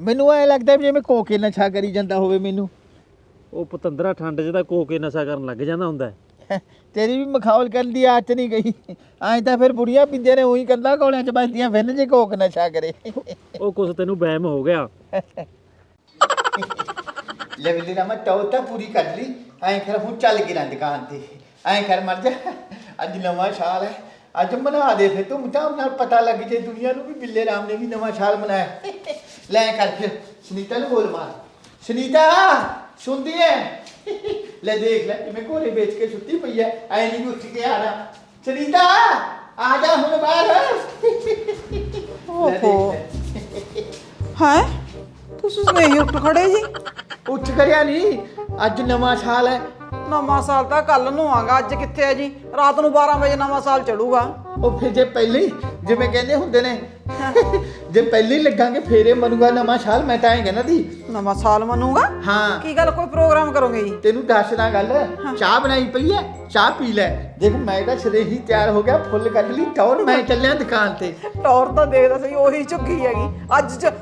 ਮੈਨੂੰ ਐ ਲੱਗਦਾ ਵੀ ਜਿਵੇਂ ਕੋਕੇ ਨਸ਼ਾ ਕਰੀ ਜਾਂਦਾ ਹੋਵੇ ਮੈਨੂੰ। ਉਹ ਪਤੰਦਰਾ ਠੰਡ 'ਚ ਤਾਂ ਕੋਕੇ ਨਸ਼ਾ ਕਰਨ ਲੱਗ ਜਾਂਦਾ ਹੁੰਦਾ ਹੈ। ਤੇਰੀ ਵੀ ਮਖੌਲ ਕਰਨ ਦੀ ਆਦਤ ਨਹੀਂ ਗਈ। ਐਂ ਤਾਂ ਫਿਰ ਬੁੜੀਆਂ ਪਿੰਦੇ ਨੇ ਉਹੀ ਕੰਦਾ ਕੋਲਿਆਂ ਚ ਵੱਜਦੀਆਂ ਫਿਰਨ ਜੇ ਕੋਕ ਨਸ਼ਾ ਕਰੇ। ਉਹ ਕੁਛ ਤੈਨੂੰ ਵਹਿਮ ਹੋ ਗਿਆ। ਲੈ ਬਿੱਲੀ ਨਾ ਮੈਂ ਟੌਰ ਤਾਂ ਪੂਰੀ ਕਰ ਲਈ। ਐਂ ਕਰ ਹੁਣ ਚੱਲ ਕੇ ਨਾ ਦੁਕਾਨ ਤੇ। ਐਂ ਕਰ ਮਰ ਜਾ। ਅੱਜ ਨਵਾਂ ਸਾਲ ਹੈ। ਅੱਜ ਮਨਾ ਦੇ ਫਿਰ ਤੂੰ। ਤਾਂ ਨਾਲ ਪਤਾ ਲੱਗ ਜੇ ਦੁਨੀਆ ਨੂੰ ਵੀ ਬਿੱਲੇ ਰਾਮ ਨੇ ਵੀ ਨਵਾਂ ਸਾਲ ਮਨਾਇਆ। ਲੈ ਐਂ ਕਰ ਫਿਰ। ਸੁਨੀਤਾ ਨੂੰ ਬੋਲ ਮਾਰ। ਸੁਨੀਤਾ ਸੁਣਦੀ ਹੈ ਲੈ ਦੇਖ ਲੈ ਕਿਵੇਂ ਘੋੜੇ ਵੇਚ ਕੇ ਸੁੱਤੀ ਪਈ ਹੈ ਐ ਨਹੀਂ ਉੱਠ ਕੇ ਆ ਜਾ। ਸੁਨੀਤਾ ਆ ਜਾ ਹੁਣ ਬਾਹਰ। ਓਹੋ। ਹੈ? ਤੁਸੀਂ ਸਵੇਹੀ ਉੱਠ ਖੜੇ ਜੀ? ਉੱਠ ਕਰਿਆ ਨਹੀਂ ਅੱਜ ਨਵਾਂ ਸਾਲ ਹੈ ਨਵਾਂ ਸਾਲ ਤਾਂ ਕੱਲ ਨੂੰ ਆਗਾ। ਅੱਜ ਕਿੱਥੇ ਹੈ ਜੀ? ਰਾਤ ਨੂੰ 12 ਵਜੇ ਨਵਾਂ ਸਾਲ ਚੜੂਗਾ ਉਹ ਫਿਰ ਜੇ ਪਹਿਲੇ ਹੀ ਜਿਵੇਂ ਕਹਿੰਦੇ ਹੁੰਦੇ ਨੇ। ਜੇ ਪਹਿਲੇ ਲੱਗਾਂਗੇ ਫੇਰੇ ਮਨੂਗਾ ਨਵਾਂ ਸਾਲ ਮੈਂ ਤਾਂ ਐਂ ਕਹਿੰਦਾ ਸੀ। ਨਵਾਂ ਸਾਲ ਮਨੂਗਾ? ਹਾਂ। ਕੀ ਗੱਲ ਕੋਈ ਪ੍ਰੋਗਰਾਮ ਕਰੋਗੇ ਜੀ? ਤੈਨੂੰ ਦੱਸਦਾ ਗੱਲ ਚਾਹ ਬਣਾਈ ਪਈ ਐ ਚਾਹ ਪੀ ਲੈ। ਦੇਖ ਮੈਂ ਤਾਂ ਹੀ ਤਿਆਰ ਹੋ ਗਿਆ ਫੁੱਲ ਕੱਢ ਲਈ ਟੌਰ ਮੈਂ ਚੱਲਿਆ ਦੁਕਾਨ ਤੇ। ਟੌਰ ਤਾਂ ਦੇਖਦਾ ਸਹੀ ਉਹੀ ਝੁੱਗੀ ਹੈਗੀ। ਅੱਜ ਚ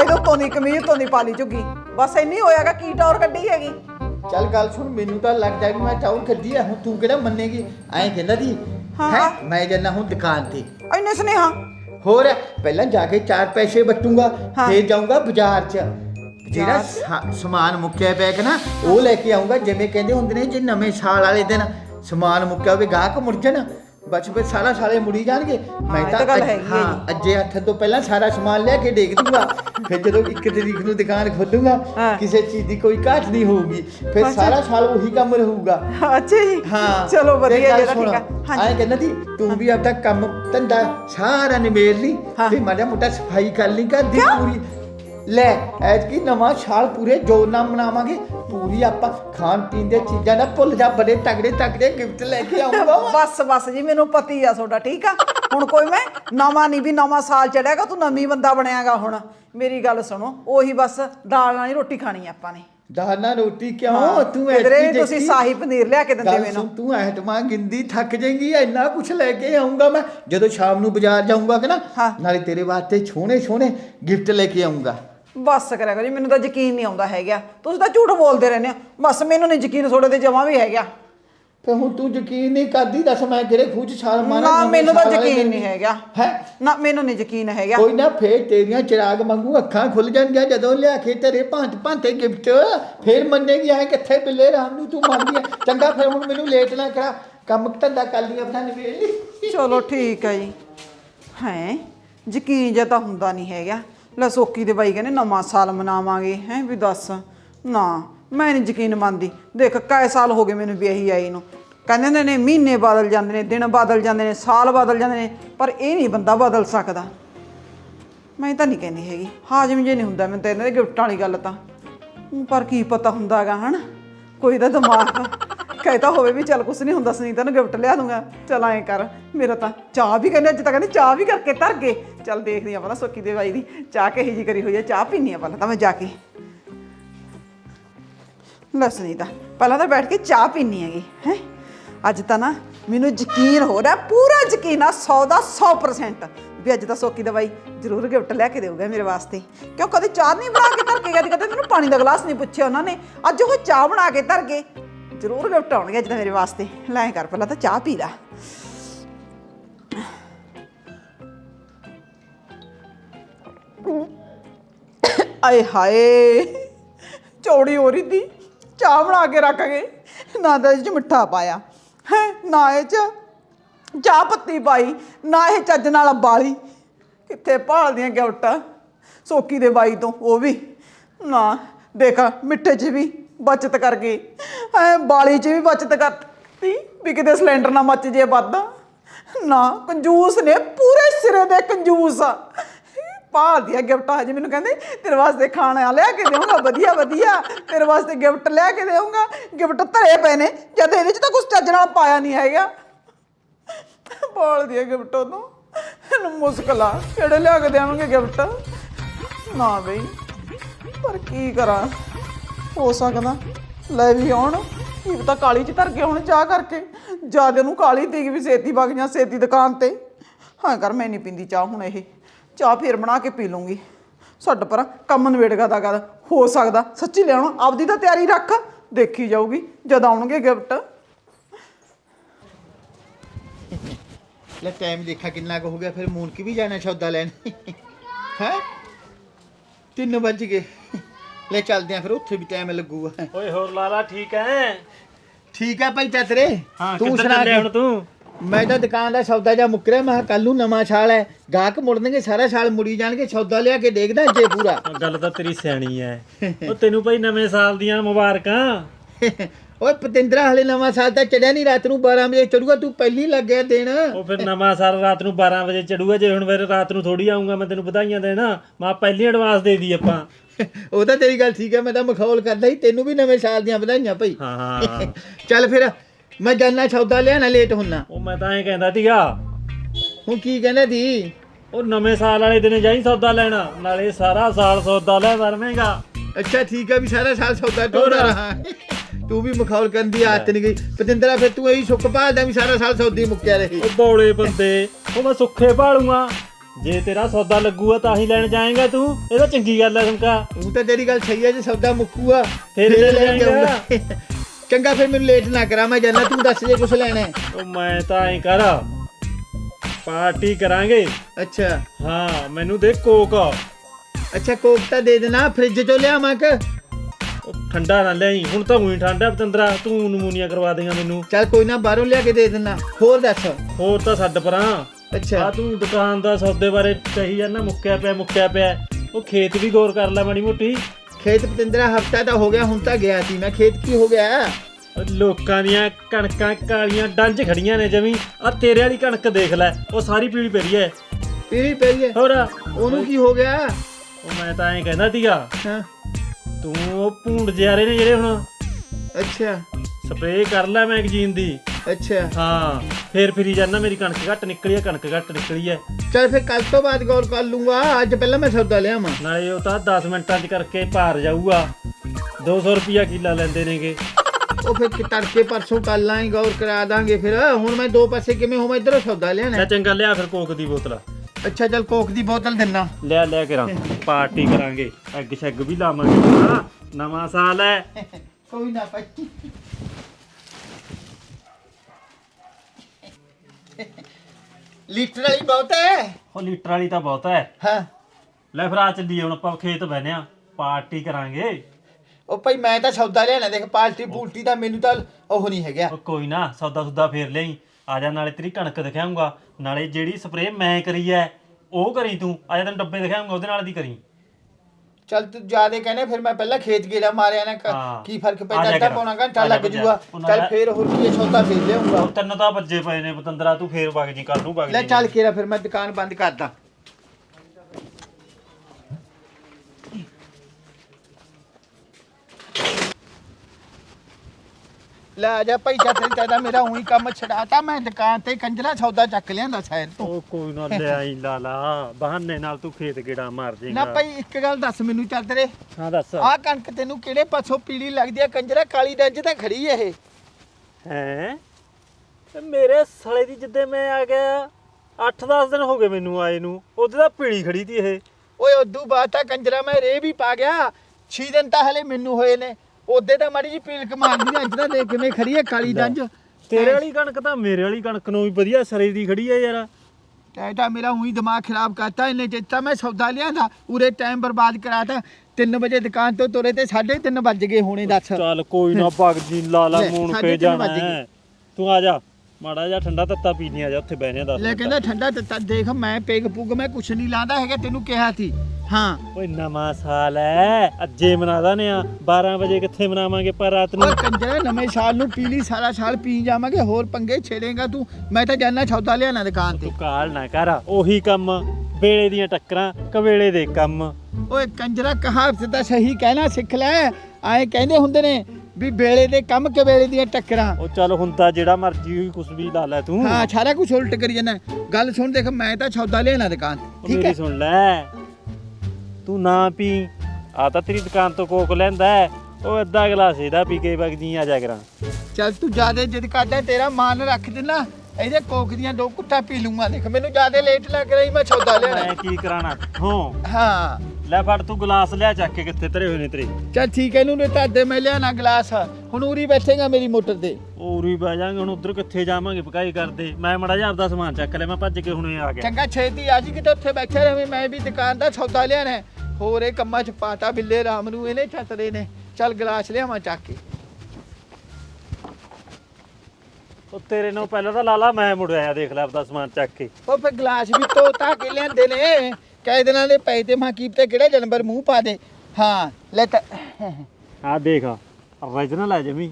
ਇਹਦੋਂ ਤੋਂ ਨਹੀਂ ਕਮੀਜ਼ ਤੋਂ ਨਹੀਂ ਪਾਲੀ ਝੁੱਗੀ। ਬਸ ਇੰਨੀ ਹੋਇਆਗਾ ਕੀ ਟੌਰ ਕੱਢੀ ਹੈਗੀ? ਚੱਲ ਗੱਲ ਸੁਣ ਮੈਨੂੰ ਤਾਂ ਲੱਗਦਾ ਵੀ ਮੈਂ ਟੌਰ ਕੱਢੀ ਆ ਹੁਣ ਤੂੰ ਕਿਹੜਾ ਮੰਨੇਗੀ? ਐਂ ਕਹਿੰਦਾ ਸੀ ਹਾਂ। ਹੈਂ, ਮੈਂ ਜੰਨਾ ਹੁਣ ਦੁਕਾਨ ਤੇ। ਇੰਨੇ ਸੁਨੇਹਾ। ਹੋਰ ਪਹਿਲਾਂ ਜਾ ਕੇ ਚਾਰ ਪੈਸੇ ਵਟੂੰਗਾ ਹਾਂ। ਫੇਰ ਜਾਊਂਗਾ ਬਾਜ਼ਾਰ 'ਚ। ਜਿਹੜਾ ਸਾ- ਸਮਾਨ ਮੁੱਕਿਆ ਪਿਆ ਕਿ ਨਾ ਉਹ ਲੈ ਕੇ ਆਊਂਗਾ ਜਿਵੇਂ ਕਹਿੰਦੇ ਹੁੰਦੇ ਨੇ ਜੇ ਨਵੇਂ ਸਾਲ ਵਾਲੇ ਦਿਨ ਸਮਾਨ ਮੁੱਕਿਆ ਹੋਵੇ ਗਾਹਕ ਮੁੜ ਜਾਣ। ਫਿਰ ਸਾਰਾ ਸਾਲੇ ਮੁੜੀ ਜਾਣਗੇ। ਮੈਂ ਤਾਂ ਗੱਲ ਹੈਗੀ ਹੈ ਹਾਂ ਅੱਜੇ ਅੱਠ ਤੋਂ ਪਹਿਲਾਂ ਸਾਰਾ ਸਮਾਨ ਲਿਆ ਕੇ ਦੇਖ ਦੂੰਗਾ। ਫਿਰ ਜਦੋਂ ਇੱਕ ਤਰੀਕ ਨੂੰ ਦੁਕਾਨ ਖੋਲੂੰਗਾ। ਕਿਸੇ ਚੀਜ਼ ਦੀ ਕੋਈ ਘਾਟ ਨਹੀਂ ਹੋਊਗੀ। ਫਿਰ। ਸਾਰਾ ਸਾਲ ਉਹੀ ਕੰਮ ਰਹੂਗਾ। ਅੱਛਾ ਜੀ। ਹਾਂ। ਚਲੋ ਵਧੀਆ ਜਿਹੜਾ ਠੀਕ ਆ। ਐਂ ਹਾਂਜੀ। ਕਹਿੰਦਾ ਸੀ ਤੂੰ ਵੀ ਆਪਦਾ ਕੰਮ ਧੰਦਾ ਸਾਰਾ ਨਿਬੇੜ ਲਈ। ਤੇ ਮਾੜਾ ਮੋਟਾ ਸਫ਼ਾਈ ਕਰ ਲਈ ਘਰ ਦੀ ਪੂਰੀ। ਲੈ ਐਤਕੀ ਨਵਾਂ ਸਾਲ ਪੂਰੇ ਜੋਰ ਨਾਲ ਮਨਾਵਾਂਗੇ। ਪੂਰੀ ਆਪਾਂ ਖਾਣ ਪੀਣ ਦੇ ਚੀਜ਼ਾਂ ਨਾ ਭੁੱਲ ਜਾ ਬੜੇ ਤਗੜੇ ਤਗੜੇ ਗਿਫਟ ਲੈ ਕੇ ਆਉਂਗਾ ਬਸ ਬਸ ਜੀ ਮੈਨੂੰ ਪਤੀ ਆ ਤੁਹਾਡਾ ਠੀਕ ਆ? ਹੁਣ ਕੋਈ ਮੈਂ ਨਵਾਂ ਨਹੀਂ ਵੀ ਨਵਾਂ ਸਾਲ ਚੜਿਆਗਾ ਤੂੰ ਨਵੀਂ ਬੰਦਾ ਬਣਿਆਗਾ ਹੁਣ। ਮੇਰੀ ਗੱਲ ਸੁਣੋ ਉਹੀ ਬਸ ਦਾਲ ਨਾਲ ਹੀ ਰੋਟੀ ਖਾਣੀ ਆ ਆਪਾਂ ਨੇ। ਦਾਨਾ ਰੋਟੀ ਕਿਉਂ? ਤੂੰ ਐਤਕੀ ਤੁਸੀਂ। ਸ਼ਾਹੀ ਪਨੀਰ ਲਿਆ ਕੇ ਦਿੰਦੇ ਮੈਨੂੰ। ਤੂੰ ਐਟਮਾਂ ਗਿੰਦੀ ਥੱਕ ਜਾਏਂਗੀ ਇੰਨਾ ਕੁਝ ਲੈ ਕੇ ਆਉਂਗਾ ਮੈਂ। ਜਦੋਂ ਸ਼ਾਮ ਨੂੰ ਬਾਜ਼ਾਰ ਜਾਊਂਗਾ ਕਿ ਨਾ। ਨਾਲੇ ਤੇਰੇ ਵਾਸਤੇ ਛੋਣੇ ਛੋਣੇ ਗਿਫਟ ਲੈ ਕੇ ਆਉਂਗਾ ਬਸ ਕਰਿਆ ਕਰੋ ਜੀ ਮੈਨੂੰ ਤਾਂ ਯਕੀਨ ਨਹੀਂ ਆਉਂਦਾ ਹੈਗਾ। ਤੁਸੀਂ ਤਾਂ ਝੂਠ ਬੋਲਦੇ ਰਹਿੰਦੇ ਹੋ। ਬਸ ਮੈਨੂੰ ਨਹੀਂ ਯਕੀਨ ਤੁਹਾਡੇ ਤੇ ਜਮਾ ਵੀ ਹੈਗਾ। ਫਿਰ ਹੁਣ ਤੂੰ ਯਕੀਨ ਨਹੀਂ ਕਰਦੀ ਦੱਸ ਮੈਂ ਕਿਹੜੇ ਖੂਹ ਚ ਛਾਲ ਮਾਰਾਂ ਨਾ ਮੈਨੂੰ ਤਾਂ ਯਕੀਨ? ਨਹੀਂ ਹੈਗਾ। ਹੈਂ? ਨਾ ਮੈਨੂੰ ਨਹੀਂ ਯਕੀਨ ਹੈਗਾ। ਕੋਈ ਨਾ ਫੇਰ ਤੇਰੀਆਂ ਚਿਰਾਗ ਵਾਂਗੂ ਅੱਖਾਂ ਖੁੱਲ ਜਾਣਗੀਆਂ ਜਦੋਂ ਲਿਆ ਕੇ ਤੇਰੇ ਭਾਂਤ ਭਾਂਤੇ ਗਿਫਟ ਫੇਰ ਮੰਨੇਗੀ ਐ ਕਿੱਥੇ ਬਿੱਲੇ ਰਾਮ ਨੂੰ ਤੂੰ ਮੰਨਦੀ ਐ ਚੰਗਾ ਫਿਰ ਹੁਣ ਮੈਨੂੰ ਲੇਟ ਨਾ ਕਰਾ। ਕੰਮ ਧੰਦਾ ਕਰ ਲਈ ਆਪਣਾ ਨਿਬੇੜ ਲਈ। ਚਲੋ ਠੀਕ ਹੈ ਜੀ। ਹੈ? ਯਕੀਨ ਜਿਹਾ ਤਾਂ ਹੁੰਦਾ ਨਹੀਂ ਹੈਗਾ। ਲੈ ਸੋਕੀ ਦੇ ਬਾਈ ਕਹਿੰਦੇ ਨਵਾਂ ਸਾਲ ਮਨਾਵਾਂਗੇ, ਹੈ ਵੀ ਦੱਸ। ਨਾ, ਮੈਂ ਨਹੀਂ ਯਕੀਨ ਮੰਨਦੀ। ਦੇਖ ਕਾਏ ਸਾਲ ਹੋ ਗਏ ਮੈਨੂੰ ਵਿਆਹੀ ਆਈ ਨੂੰ। ਕਹਿੰਦੇ ਹੁੰਦੇ ਨੇ, ਮਹੀਨੇ ਬਦਲ ਜਾਂਦੇ ਨੇ, ਦਿਨ ਬਦਲ ਜਾਂਦੇ ਨੇ, ਸਾਲ ਬਦਲ ਜਾਂਦੇ ਨੇ, ਪਰ ਇਹ ਨਹੀਂ ਬੰਦਾ ਬਦਲ ਸਕਦਾ। ਮੈਂ ਤਾਂ ਨਹੀਂ ਕਹਿੰਦੀ ਹੈਗੀ। ਹਾਜ਼ਮ ਜੇ ਨਹੀਂ ਹੁੰਦਾ, ਮੈਨੂੰ ਤਾਂ ਇਹਨਾਂ ਦੇ ਗਿਫਟਾਂ ਵਾਲੀ ਗੱਲ ਤਾਂ। ਪਰ ਕੀ ਪਤਾ ਹੁੰਦਾਗਾ, ਹਨਾ? ਕੋਈ ਦਾ ਦਿਮਾਗ। ਕਹਿਤਾ ਹੋਵੇ ਵੀ ਚੱਲ ਕੁਛ ਨਹੀਂ ਹੁੰਦਾ ਸੁਨੀਤਾ ਨੂੰ ਗਿਫਟ ਲਿਆ ਦੂੰਗਾ। ਚੱਲ ਐਂ ਕਰ, ਮੇਰਾ ਤਾਂ ਚਾਹ ਵੀ ਕਹਿੰਦੇ ਅੱਜ ਤੱਕ ਕਹਿੰਦੇ ਚਾਹ ਵੀ ਕਰਕੇ ਧਰ ਗਏ। ਚੱਲ ਦੇਖਦੀ ਆ ਪਹਿਲਾਂ ਸੋਕੀ ਦੇ ਬਾਈ ਦੀ ਚਾਹ ਕਿਹੀ ਜੀ ਕਰੀ ਹੋਈ ਹੈ ਚਾਹ ਪੀਣੀ ਆ ਪਹਿਲਾਂ ਤਾਂ ਮੈਂ ਜਾ ਕੇ। ਲੈ ਸੁਨੀਤਾ ਪਹਿਲਾਂ ਤਾਂ ਬੈਠ ਕੇ ਚਾਹ ਪੀਣੀ ਹੈਗੀ, ਹੈ? ਅੱਜ ਤਾਂ ਨਾ ਮੈਨੂੰ ਯਕੀਨ ਹੋ ਰਿਹਾ, ਪੂਰਾ ਯਕੀਨ ਆ 100 ਦਾ 100% ਵੀ ਅੱਜ ਤਾਂ ਸੋਕੀ ਦਵਾਈ ਜ਼ਰੂਰ ਗਿਫਟ ਲੈ ਕੇ ਦੇਊਗਾ ਮੇਰੇ ਵਾਸਤੇ। ਕਿਉਂ ਕਦੇ ਚਾਹ ਨਹੀਂ ਬਣਾ ਕੇ ਧਰ ਕੇ ਕਦੇ ਕਦੇ ਮੈਨੂੰ ਪਾਣੀ ਦਾ ਗਲਾਸ ਨਹੀਂ ਪੁੱਛਿਆ ਉਹਨਾਂ ਨੇ, ਅੱਜ ਉਹ ਚਾਹ ਬਣਾ ਕੇ ਧਰ ਗਏ। ਜ਼ਰੂਰ ਗਿਫਟ ਆਉਣਗੇ ਅੱਜ ਤਾਂ ਮੇਰੇ ਵਾਸਤੇ। ਲੈ ਕਰ, ਪਹਿਲਾਂ ਤਾਂ ਚਾਹ ਪੀ ਲੈ। ਆਏ ਹਾਏ, ਚੌੜੀ ਹੋ ਰਹੀ ਤੀ ਚਾਹ ਬਣਾ ਕੇ ਰੱਖ ਗਏ ਨਾ ਤਾਂ ਇਹ ਚ ਮਿੱਠਾ ਪਾਇਆ। ਹੈ, ਨਾ ਇਹ ਚ ਚਾਹ ਪੱਤੀ ਪਾਈ, ਨਾ ਇਹ ਚੱਜ ਨਾਲ ਬਾਲੀ ਕਿੱਥੇ ਭਾਲਦੀਆਂ ਗਿਫਟ? ਸੋਕੀ ਦੇ ਬਾਈ ਤੋਂ, ਉਹ ਵੀ। ਨਾ, ਦੇਖ, ਮਿੱਠੇ 'ਚ ਵੀ ਬਚਤ ਕਰ ਗਈ। ਐ ਬਾਲੀ 'ਚ ਵੀ ਬਚਤ ਕਰਤੀ ਵੀ ਕਿਤੇ ਸਿਲੰਡਰ ਨਾ ਮੱਚ ਜੇ ਵੱਧ। ਨਾ, ਕੰਜੂਸ ਨੇ ਪੂਰੇ ਸਿਰੇ ਦੇ ਕੰਜੂਸ ਆ। ਭਾਲਦੀ ਆ ਗਿਫਟ, ਹਜੇ ਮੈਨੂੰ ਕਹਿੰਦੇ, ਤੇਰੇ ਵਾਸਤੇ ਖਾਣਾ ਲਿਆ ਕੇ ਦੇਵਾਂਗਾ ਵਧੀਆ ਵਧੀਆ। ਤੇਰੇ ਵਾਸਤੇ ਗਿਫਟ ਲਿਆ ਕੇ ਦੇਵਾਂਗਾ ਗਿਫਟ ਧਰੇ ਪਏ ਨੇ, ਜਦ ਇਹਦੇ 'ਚ ਤਾਂ ਕੁਝ ਚੱਜ ਨਾਲ ਪਾਇਆ ਨਹੀਂ ਹੈਗਾ। ਪਾਲ ਆ ਗਿਫਟ ਤੋਂ ਇਹਨੂੰ ਮੁਸ਼ਕਲ ਆ, ਕਿਹੜੇ ਲਿਆ ਕੇ ਦੇਵਾਂਗੇ ਗਿਫਟ? ਨਾ ਬਈ, ਪਰ ਕੀ ਕਰਾਂ? ਹੋ ਸਕਦਾ ਲੈ ਵੀ ਆਉਣ ਕੀ ਪਤਾ ਕਾਲੀ ਚ ਧਰ ਕੇ ਆਉਣ ਚਾਹ ਕਰਕੇ। ਜ਼ਿਆਦਾ ਨੂੰ ਕਾਲੀ ਤੇ ਵੀ ਸੇਤੀ ਵਗ ਜਾਂ ਸੇਤੀ ਦੁਕਾਨ ਤੇ। ਹਾਂ ਕਰ, ਮੈਂ ਨਹੀਂ ਪੀਂਦੀ ਚਾਹ ਹੁਣ ਇਹ। ਚਾਹ ਫੇਰ ਬਣਾ ਕੇ ਪੀ ਲੂੰਗੀ। ਛੱਡ ਪਰਾਂ, ਕੰਮ ਨਵੇੜਗਾ ਦਾ ਕਰ। ਹੋ ਸਕਦਾ, ਸੱਚੀ ਲਿਆਉਣਾ ਆਪਦੀ ਤਾਂ ਤਿਆਰੀ ਰੱਖ। ਦੇਖੀ ਜਾਊਗੀ, ਜਦ ਆਉਣਗੇ ਗਿਫਟ। ਲੈ ਟਾਈਮ ਦੇਖਾ ਕਿੰਨਾ ਕੁ ਹੋ ਗਿਆ, ਫਿਰ ਮੂਨ ਕੀ ਵੀ ਜਾਣਾ ਸੌਦਾ ਲੈਣ। ਹੈ? 3 ਵੱਜ ਗਏ। ਲੈ ਚੱਲਦੇ ਆ ਫਿਰ ਉੱਥੇ ਵੀ ਟਾਈਮ ਲੱਗੂਗਾ। ਓਏ ਹੋਰ ਲਾਲਾ ਠੀਕ ਐ? ਠੀਕ ਆ ਭਾਈ ਚਾਤਰੇ ਹਾਂ ਤੂੰ ਸੁਣਾ ਹੁਣ ਤੂੰ? ਮੈਂ ਤਾਂ ਦੁਕਾਨ ਦਾ ਸੌਦਾ ਜਾਂ ਮੁੱਕ ਰਿਹਾ ਮੈਂ ਕੱਲ ਨੂੰ ਨਵਾਂ ਸਾਲ ਹੈ ਗਾਹਕ ਮੁੜਨਗੇ ਸਾਰਾ ਸਾਲ ਮੁੜੀ ਜਾਣਗੇ ਸੌਦਾ ਲਿਆ ਕੇ ਦੇਖਦਾ ਜੇ ਪੂਰਾ। ਗੱਲ ਤਾਂ ਤੇਰੀ ਸਿਆਣੀ ਐ। ਉਹ ਤੈਨੂੰ ਭਾਈ ਨਵੇਂ ਸਾਲ ਦੀਆਂ ਮੁਬਾਰਕਾਂ। ਓਏ ਪਤਿੰਦਰਾ ਹਲੇ ਨਵਾਂ ਸਾਲ ਤਾਂ ਚੜਿਆ ਨਹੀਂ ਰਾਤ ਨੂੰ 12 ਵਜੇ ਚੜੂਗਾ ਤੂੰ ਪਹਿਲੀ ਲੱਗਿਆ ਦੇਣ ਉਹ ਫਿਰ ਨਵਾਂ ਸਾਲ ਰਾਤ ਨੂੰ 12 ਵਜੇ ਚੜੂਗਾ ਜੇ ਹੁਣ ਫਿਰ ਰਾਤ ਨੂੰ ਥੋੜੀ ਆਉਂਗਾ ਮੈਂ ਤੈਨੂੰ ਵਧਾਈਆਂ ਦੇਣਾ। ਮੈਂ ਪਹਿਲੀ ਐਡਵਾਂਸ ਦੇ ਦੀ ਆਪਾਂ। ਉਹ ਤਾਂ ਤੇਰੀ ਗੱਲ ਠੀਕ ਹੈ ਮੈਂ ਤਾਂ ਮਖੌਲ ਕਰਦਾ ਸੀ ਤੈਨੂੰ ਵੀ ਨਵੇਂ ਸਾਲ ਦੀਆਂ ਵਧਾਈਆਂ ਭਾਈ। ਹਾਂ ਹਾਂ। ਚੱਲ ਫਿਰ ਮੈਂ ਜਾਨਾ ਸੌਦਾ ਲਿਆਣਾ ਲੇਟ ਹੁੰਨਾ। ਉਹ ਮੈਂ ਤਾਂ ਐਂ ਕਹਿੰਦਾ ਸੀਗਾ ਹੁਣ ਕੀ ਕਹਿੰਦਾ ਦੀ ਉਹ ਨਵੇਂ ਸਾਲ ਵਾਲੇ ਦਿਨ ਜਾਈ ਸੌਦਾ ਲੈਣਾ ਨਾਲੇ ਸਾਰਾ ਸਾਲ ਸੌਦਾ ਲੈ ਵਰਵੇਂਗਾ। ਅੱਛਾ ਠੀਕ ਹੈ ਵੀ ਸਾਰਾ ਸਾਲ ਸੌਦਾ ਢੋਦਾ ਰਹਾ। ਤੂੰ ਵੀ ਮਖੌਲ ਕਰਨ ਦੀ ਆਦਤ ਨਹੀਂ ਗਈ। ਪਤਿੰਦਰਾ ਫਿਰ ਤੂੰ ਇਹੀ ਸੁੱਖ ਭਾਲਦਾ ਵੀ ਸਾਰਾ ਸਾਲ ਸੌਦੀ ਮੁੱਕਿਆ ਰਹੇ। ਉਹ ਬੌਲੇ ਬੰਦੇ ਉਹ ਮੈਂ ਸੁੱਖੇ ਭਾਲੂਆਂ ਜੇ ਤੇਰਾ ਸੌਦਾ ਲੱਗੂਗਾ ਤਾਂ ਹੀ ਲੈਣ ਜਾਏਗਾ ਤੂੰ। ਇਹ ਤਾਂ ਚੰਗੀ ਗੱਲ ਹੈ ਸੁਣਕਾ ਉਹ ਤਾਂ ਤੇਰੀ ਗੱਲ ਸਹੀ ਹੈ ਜੇ ਸੌਦਾ ਮੁੱਕੂਗਾ ਫਿਰ ਲੈ। ਜਾਊਂਗਾ। ਚੰਗਾ ਫਿਰ ਮੈਨੂੰ ਲੇਟ ਨਾ ਕਰਾ ਮੈਂ ਜਾਨਾ ਤੂੰ ਦੱਸ ਜੇ ਕੁਛ ਲੈਣਾ ਹੈ। ਉਹ ਮੈਂ ਤਾਂ ਐਂ ਕਰ ਪਾਰਟੀ ਕਰਾਂਗੇ। ਅੱਛਾ। ਹਾਂ ਮੈਨੂੰ ਦੇ ਕੋਕ। ਅੱਛਾ ਕੋਕ ਤਾਂ ਦੇ ਦੇਣਾ ਫ੍ਰਿਜ ਚੋਂ ਲਿਆਵਾਂ ਕਿ? ਠੰਡਾ ਨਾ ਲਿਆਈ। ਹੁਣ ਤਾਂ ਉਹੀ ਠੰਡਾ ਪਤੰਦਰਾ ਤੂੰ ਨਮੂਨੀਆ ਕਰਵਾ ਦੇਗਾ ਮੈਨੂੰ। ਚੱਲ ਕੋਈ ਨਾ ਬਾਹਰੋਂ ਲਿਆ ਕੇ ਦੇ ਦੇਣਾ ਹੋਰ ਦੱਸ। ਹੋਰ ਤਾਂ ਛੱਡ ਪਰਾਂ। ਆ ਅੱਛਾ ਤੂੰ ਦੁਕਾਨ ਦਾ ਸੌਦੇ ਬਾਰੇ ਕਹੀ ਜਾਂਦਾ ਮੁੱਕਿਆ ਪਿਆ ਮੁੱਕਿਆ ਪਿਆ। ਉਹ ਖੇਤ ਵੀ ਗੌਰ ਕਰ ਲੈ ਮਾੜੀ ਮੋਟੀ। ਖੇਤ ਪਤਿੰਦਰਾ ਹਫਤਾ ਤਾਂ ਹੋ ਗਿਆ ਹੁਣ ਤਾਂ ਗਿਆ ਸੀ ਮੈਂ। ਖੇਤ ਕੀ ਹੋ ਗਿਆ? ਲੋਕਾਂ ਦੀਆਂ ਕਣਕਾਂ ਕਾਲੀਆਂ ਡੰਜ ਖੜੀਆਂ ਨੇ ਜਮੀ। ਆ ਤੇਰੇ ਵਾਲੀ ਕਣਕ ਦੇਖ ਲੈ ਉਹ ਸਾਰੀ ਪੀਲੀ ਪਈ ਐ। ਪੀੜੀ ਪਈ ਹੈ ਹੋਰ? ਉਹਨੂੰ ਕੀ ਹੋ ਗਿਆ? ਉਹ ਮੈਂ ਤਾਂ ਐਂ ਕਹਿੰਦਾ ਸੀਗਾ ਹਾਂ। ਤੂੰ ਉਹ ਭੂੰਡ ਜਿਆਰੇ ਨੇ ਜਿਹੜੇ ਹੁਣ ਅੱਛਾ। ਸਪਰੇਅ ਕਰ ਲੈ ਮੈਗਜ਼ੀਨ ਦੀ। ਅੱਛਾ। ਹਾਂ ਫੇਰ ਫਿਰੀ ਜਾਂਦਾ ਮੇਰੀ ਕਣਕ ਘੱਟ ਨਿਕਲੀ ਐ ਕਣਕ ਘੱਟ ਨਿਕਲੀ ਐ ਚੱਲ ਫਿਰ ਕੱਲ ਤੋਂ ਬਾਅਦ ਗੌਰ ਕਰ ਲੂੰਗਾ ਅੱਜ ਪਹਿਲਾਂ ਮੈਂ ਸੌਦਾ ਲਿਆਵਾਂ। ਨਾਲੇ ਉਹ ਤਾਂ 10 ਮਿੰਟਾਂ 'ਚ ਕਰਕੇ ਭਾਰ ਜਾਊਗਾ। 200 ਰੁਪਿਆ ਕਿੱਲਾ ਲੈਂਦੇ ਨੇਗੇ। ਉਹ ਫਿਰ ਕਿ ਤੜਕੇ ਪਰਸੋਂ ਕੱਲ ਆਈ ਗੌਰ ਕਰਾ ਦਾਂਗੇ ਫਿਰ। ਹੁਣ ਮੈਂ ਦੋ ਪਾਸੇ ਕਿਵੇਂ ਹੋਵਾਂ ਇਧਰੋਂ ਸੌਦਾ ਲਿਆਣਾ ਚੰਗਾ ਲਿਆ ਫਿਰ ਕੋਕ ਦੀ ਬੋਤਲ। ਅੱਛਾ ਚੱਲ ਕੋਕ ਦੀ ਬੋਤਲ ਦਿੰਨਾ ਲਿਆ ਲਿਆ ਕਰਾਂ। ਪਾਰਟੀ ਕਰਾਂਗੇ। ਐਗ ਸ਼ੈਗ ਵੀ ਲਾਵਾਂਗੇ। ਹਾਂ ਨਵਾਂ ਸਾਲ ਹੈ ਕੋਈ ਨਾ ਭਾਈ। ਲੀਟਰ ਵਾਲੀ ਬਹੁਤ ਹੈ ਉਹ ਲੀਟਰ ਵਾਲੀ ਤਾਂ ਬਹੁਤ ਹੈ ਹਾਂ। ਲੈ ਫਿਰ ਆ ਚੱਲੀਏ ਹੁਣ ਆਪਾਂ ਖੇਤ ਬਹਿਨੇ ਆ। ਪਾਰਟੀ ਕਰਾਂਗੇ। ਉਹ ਭਾਈ ਮੈਂ ਤਾਂ ਸੌਦਾ ਲਿਆਣਾ ਦੇਖ ਪਾਲਟੀ ਪੂਲਟੀ ਦਾ ਮੈਨੂੰ ਤਾਂ ਉਹ ਨਹੀਂ ਹੈਗਾ। ਉਹ ਕੋਈ ਨਾ ਸੌਦਾ ਸੁਦਾ ਫੇਰ ਲਈ। ਆ ਜਾ ਨਾਲੇ ਤੇਰੀ ਕਣਕ ਦਿਖਾਉਂਗਾ। ਨਾਲੇ ਜਿਹੜੀ ਸਪਰੇਅ ਮੈਂ ਕਰੀ ਐ ਉਹ ਕਰੀ ਤੂੰ ਆ ਜਾ ਤੈਨੂੰ ਡੱਬੇ ਦਿਖਾਉਂਗਾ ਉਹਦੇ ਨਾਲ ਦੀ ਕਰੀ ਚੱਲ ਤੂੰ ਜਿਆਦੇ ਕਹਿੰਦੇ ਫਿਰ ਮੈਂ ਪਹਿਲਾਂ ਖੇਤ ਗੇੜਾ ਮਾਰਿਆ ਨਾ ਕ- ਹਾਂ। ਕੀ ਫ਼ਰਕ ਆ ਪੈਂਦਾ ਜਾ ਅੱਧਾ ਕਰ। ਪੌਣਾ ਘੰਟਾ ਆ ਜਾ ਲੱਗ ਜਾ। ਜੂਗਾ ਉਹਨਾਂ ਚੱਲ ਦਾ- ਫੇਰ ਹੋਰ ਕੀ ਹੈ, ਫੇਰ ਲਿਆਉਂਗਾ ਉਹ ਤਿੰਨ ਤਾਂ ਵੱਜੇ ਪਏ ਨੇ ਪਤੰਦਰਾ ਤੂੰ ਫੇਰ ਵਗ ਜੀ ਕੱਲ ਨੂੰ ਵਗ ਲੈ ਜੀ ਚੱਲ ਕੇਰਾ ਫਿਰ ਮੈਂ ਦੁਕਾਨ ਬੰਦ ਕਰਦਾ ਲੈ ਆ ਜਾ ਭਾਈ ਚਾਚਾ ਚਾਚਾ ਮੇਰਾ ਉਹੀ ਕੰਮ ਛਡਾਤਾ ਮੈਂ ਦੁਕਾਨ ਤੇ ਕੰਜਰਾ ਸੌਦਾ ਚੱਕ ਲਿਆਂਦਾ ਸ਼ਹਿਰ ਤੋਂ। ਉਹ ਕੋਈ ਨਾ ਲੈ ਆਈ ਲਾਲਾ ਬਹਾਨੇ ਨਾਲ ਤੂੰ ਖੇਤ ਗੇੜਾ ਮਾਰ ਨਾ ਭਾਈ ਇੱਕ ਗੱਲ ਦੱਸ ਮੈਨੂੰ ਚੱਲ ਤੇਰੇ ਹਾਂ ਦੱਸ। ਆਹ ਕਣਕ ਤੈਨੂੰ ਕਿਹੜੇ ਪਾਸੋਂ ਪੀਲੀ ਲੱਗਦੀ ਆ? ਕੰਜਰਾ ਕਾਲੀ ਡੰਜ ਤਾਂ ਖੜੀ ਐ ਇਹ। ਹੈ? ਮੇਰੇ ਸਾਲੇ ਦੀ ਜਿੱਦੇ ਮੈਂ ਆ ਗਿਆ 8-10 ਦਿਨ ਹੋ ਗਏ ਮੈਨੂੰ ਆਏ ਨੂੰ ਉਹਦੇ ਤਾਂ ਪੀੜੀ ਖੜੀ ਤੀ ਇਹ। ਓਏ ਉਦੋਂ ਬਾਅਦ ਤਾਂ ਕੰਜਰਾ ਮੈਂ ਰੇ ਵੀ ਪਾ ਗਿਆ। 6 ਦਿਨ ਤਾਂ ਹਲੇ ਮੈਨੂੰ ਹੋਏ ਨੇ। ਉਹਦੇ ਤਾਂ ਮਾੜੀ ਜੀ ਪੀਲਕ ਮਾਰਦੀ ਆ ਅੱਜ ਤਾਂ ਦੇਖ ਕਿਵੇਂ ਖੜੀ ਐ ਕਾਲੀ ਡੰਜ ਤੇਰੇ ਵਾਲੀ ਕਣਕ ਤਾਂ ਮੇਰੇ ਵਾਲੀ ਕਣਕ ਨੂੰ ਵੀ ਵਧੀਆ ਸਰੇ ਦੀ ਖੜੀ ਆ ਯਾਰ। ਟੈਟਾ ਮੇਰਾ ਉਹੀ ਦਿਮਾਗ ਖਰਾਬ ਕਰਤਾ ਇਹਨੇ ਜਿੱਤਾ ਮੈਂ ਸੌਦਾ ਲਿਆਂਦਾ ਉਰੇ ਟਾਈਮ ਬਰਬਾਦ ਕਰਾਤਾ। 3 ਵਜੇ ਦੁਕਾਨ ਤੋਂ ਤੁਰੇ ਤੇ 3:30 ਵੱਜ ਗਏ ਹੋਣੇ ਦੱਸ। ਚੱਲ ਕੋਈ ਨਾ ਭਗ ਜੀ ਲਾਲਾ ਸਾਢੇ ਪੇ ਜਾਣਾ। ਤੂੰ ਆ ਜਾ। ਮਾੜਾ ਜਿਹਾ ਠੰਡਾ ਤੱਤਾ ਪੀਣੀ ਆ ਜਾ ਉੱਥੇ ਬਹਿਨੇ ਦੱਸ ਲੈ ਕਹਿੰਦਾ ਠੰਡਾ ਤੱਤਾ ਦੇਖ ਮੈਂ ਪੈਗ ਪੁੱਗ ਮੈਂ ਕੁਛ ਨਹੀਂ ਲਾਂਦਾ ਹੈਗਾ ਤੈਨੂੰ ਕਿਹਾ ਸੀ। ਹਾਂ। ਓਏ ਨਵਾਂ ਸਾਲ ਹੈ ਅੱਜੇ ਮਨਾਦਾ ਨੇ ਆ 12 ਵਜੇ ਕਿੱਥੇ ਮਨਾਵਾਂਗੇ ਪਰ ਰਾਤ ਨੂੰ? ਕੰਜਰਾ ਨਵੇਂ ਸਾਲ ਨੂੰ ਪੀਲੀ ਸਾਰਾ ਸਾਲ ਪੀ ਜਾਵਾਂਗੇ ਹੋਰ ਪੰਗੇ ਛੇੜੇਗਾ ਤੂੰ। ਮੈਂ ਤਾਂ ਜਾਣਾ ਸੌਦਾ ਲਿਆਣਾ ਦੁਕਾਨ ਤੇ। ਤੂੰ ਕਾਲ ਨਾ ਕਰ ਉਹੀ ਕੰਮ ਵੇਲੇ ਦੀਆਂ ਟੱਕਰਾਂ ਕਵੇਲੇ ਦੇ ਕੰਮ। ਓਏ ਕੰਜਰਾ ਕਹਾਵਤ ਤਾਂ ਸਹੀ ਕਹਿਣਾ ਸਿੱਖ ਲੈ ਐਂ ਕਹਿੰਦੇ ਹੁੰਦੇ ਨੇ ਵੀ ਵੇਲੇ ਦੇ ਕੰਮ ਕਵੇਲੇ ਦੀਆਂ ਟੱਕਰਾਂ। ਉਹ ਚੱਲ ਹੁੰਦਾ ਜਿਹੜਾ ਮਰਜ਼ੀ ਹੋਈ ਕੁਛ ਵੀ ਲਾ ਲੈ ਤੂੰ। ਹਾਂ ਸਾਰਾ ਕੁਝ ਉਲਟ ਕਰੀ ਜਾਂਦਾ। ਗੱਲ ਸੁਣ ਦੇਖ ਮੈਂ ਤਾਂ ਸੌਦਾ ਲਿਆਣਾ ਦੁਕਾਨ ਤੇ ਠੀਕ ਮੇਰੀ ਹੈ? ਸੁਣ ਲੈ। ਤੂੰ ਨਾ ਪੀ ਆ ਤਾਂ ਤੇਰੀ ਦੁਕਾਨ ਤੋਂ ਕੋਕ ਲੈਂਦਾ ਹੈ। ਉਹ ਅੱਧਾ ਗਲਾਸ ਇਹਦਾ ਪੀ ਕੇ ਵਗਦੀ ਆ ਜਾ ਕਰਾਂ। ਚੱਲ ਤੂੰ ਜਿਆਦੇ ਜਿੱਦ ਕਰਦਾ ਤੇਰਾ ਮਾਨ ਰੱਖ ਦੇਣਾ ਇਹਦੇ ਕੋਕ ਦੀਆਂ ਦੋ ਕੁੱਟਾਂ ਪੀ ਲੂੰਗਾ ਦੇਖ। ਮੈਨੂੰ ਜਿਆਦੇ ਲੇਟ ਲੱਗ ਰਹੀ ਮੈਂ ਸੌਦਾ ਲਿਆਣਾ ਮੈਂ ਕੀ ਕਰਾਣਾ ਹੋ। ਹਾਂ। ਲੈ ਫੜ ਤੂੰ ਗਲਾਸ ਲਿਆ ਚੱਕ ਕੇ ਕਿੱਥੇ ਤਰੇ ਹੋਏ ਨੇ ਤੇਰੇ? ਚੱਲ ਠੀਕ ਹੈ ਇਹਨੂੰ ਨੇ ਤਾਂ ਦੇ ਮੈਂ ਲਿਆ ਨਾ ਗਲਾਸ। ਹੁਣ ਉਰੀ ਬੈਠੇਗਾ ਮੇਰੀ ਮੋਟਰ ਤੇ। ਉਰੀ ਬਹਿ ਜਾਾਂਗੇ ਹੁਣ ਉਧਰ ਕਿੱਥੇ ਜਾਵਾਂਗੇ ਪਕਾਈ ਕਰਦੇ। ਮੈਂ ਮੜਾ ਜਿਹਾ ਆਪਦਾ ਸਮਾਨ ਚੱਕ ਲਿਆ ਮੈਂ ਭੱਜ ਕੇ ਹੁਣੇ ਆ ਗਿਆ। ਚੰਗਾ ਛੇਤੀ ਆ ਜੀ ਕਿਤੇ ਉੱਥੇ ਬੈਠੇ ਰਹੇ ਮੈਂ ਵੀ ਦੁਕਾਨ ਦਾ ਸੌਦਾ ਲਿਆਣਾ। ਹੋਰ ਇਹ ਕੰਮਾਂ 'ਚ ਪਾਤਾ ਬਿੱਲੇ ਰਾਮ ਨੂੰ ਇਹਨੇ ਛੱਤਰੇ ਨੇ। ਚੱਲ ਗਲਾਸ ਲਿਆਵਾਂ ਚੱਕ ਕੇ। ਉਹ ਤੇਰੇ ਨਾਲ ਪਹਿਲਾਂ ਤਾਂ ਲਾਲਾ ਮੈਂ ਮੁੜ ਆਇਆ ਦੇਖ ਲੈ ਆਪਦਾ ਸਮਾਨ ਚੱਕ ਕੇ। ਉਹ ਫਿਰ ਗਲਾਸ ਵੀ ਧੋਤਾ ਕੇ ਲਿਆਂਦੇ ਨੇ। ਕਈ ਦਿਨਾਂ ਦੇ ਪਏ ਤੇ ਮਾਂ ਕੀਪ ਤੇ ਕਿਹੜਾ ਜਨਵਰ ਮੂੰਹ ਪਾ ਦੇ। ਹਾਂ ਲੈ ਤਾਂ ਆ ਦੇਖ origignal ਹੈ ਜਮੀ।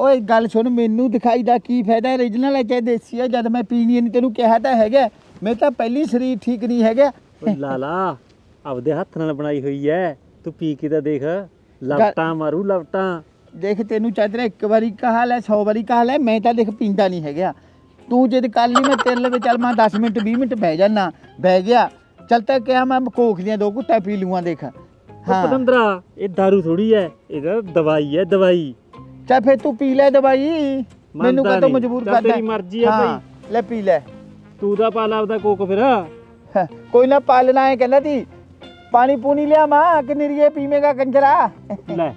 ਓਏ ਗੱਲ ਸੁਣ ਮੈਨੂੰ ਦਿਖਾਈ ਦਾ ਕੀ ਫਾਇਦਾ ਓਰੀਜਨਲ ਹੈ ਚਾਹੇ ਦੇਸੀ ਹੈ ਜਦ ਮੈਂ ਪੀਣੀ ਨਹੀਂ ਤੈਨੂੰ ਕਿਹਾ ਤਾਂ ਹੈਗਾ। ਮੈਂ ਤਾਂ ਪਹਿਲੀ ਸਰੀਰ ਠੀਕ ਨਹੀਂ ਹੈਗਾ। ਓਏ ਲਾਲਾ ਆਪਦੇ ਹੱਥ ਨਾਲ ਬਣਾਈ ਹੋਈ ਐ। ਤੂੰ ਪੀ ਕੇ ਤਾਂ ਦੇਖ ਲਵਟਾਂ ਮਾਰੂ ਲਵਟਾਂ ਦੇਖ ਤੈਨੂੰ ਚਾਦਰਾ ਇੱਕ ਵਾਰੀ ਕਹਾ ਲੈ 100 ਵਾਰੀ ਕਹਾ ਲੈ ਮੈਂ ਤਾਂ ਦੇਖ ਪੀਂਦਾ ਨਹੀਂ ਹੈਗਾ। ਤੂੰ ਜਦ ਕੱਲ ਨਹੀਂ ਮੈਂ ਤੇਰੇ ਲਈ ਚੱਲ ਮੈਂ 10 ਮਿੰਟ 20 ਮਿੰਟ ਬਹਿ ਜਾਣਾ ਬਹਿ ਗਿਆ। ਚੱਲ ਤਾਂ ਕਿਹਾ ਮੈਂ ਕੋਖ ਦੀਆਂ ਦੋ ਘੁੱਟਾਂ ਪੀ ਲੂਆਂ ਦੇਖ। ਹਾਂ। ਪਤੰਦਰਾ ਇਹ दारू ਥੋੜੀ ਐ ਇਹਦਾ ਦਵਾਈ ਐ ਦਵਾਈ। ਚੱਲ ਫੇਰ ਤੂੰ ਪੀ ਲੈ ਦਵਾਈ। ਮੈਨੂੰ ਕਦੋਂ ਨਹੀਂ। ਮਜਬੂਰ ਕਰਦਾ ਤੇਰੀ ਮਰਜ਼ੀ ਹੈ ਹਾਂ, ਲੈ ਪੀ ਲੈ। ਤੂੰ ਤਾਂ ਪਾ ਲਾ ਆਪਦਾ ਕੋਕ ਫਿਰ। ਹਾਂ, ਕੋਈ ਨਾ ਪਾਲਣਾ ਹੈ ਕਹਿੰਦਾ ਤੀ ਪਾਣੀ ਪੂਣੀ ਲਿਆ ਮਾਂ ਕਿ ਨਿਰੀਏ ਪੀਵੇਂਗਾ ਕੰਜਰਾ। ਲੈ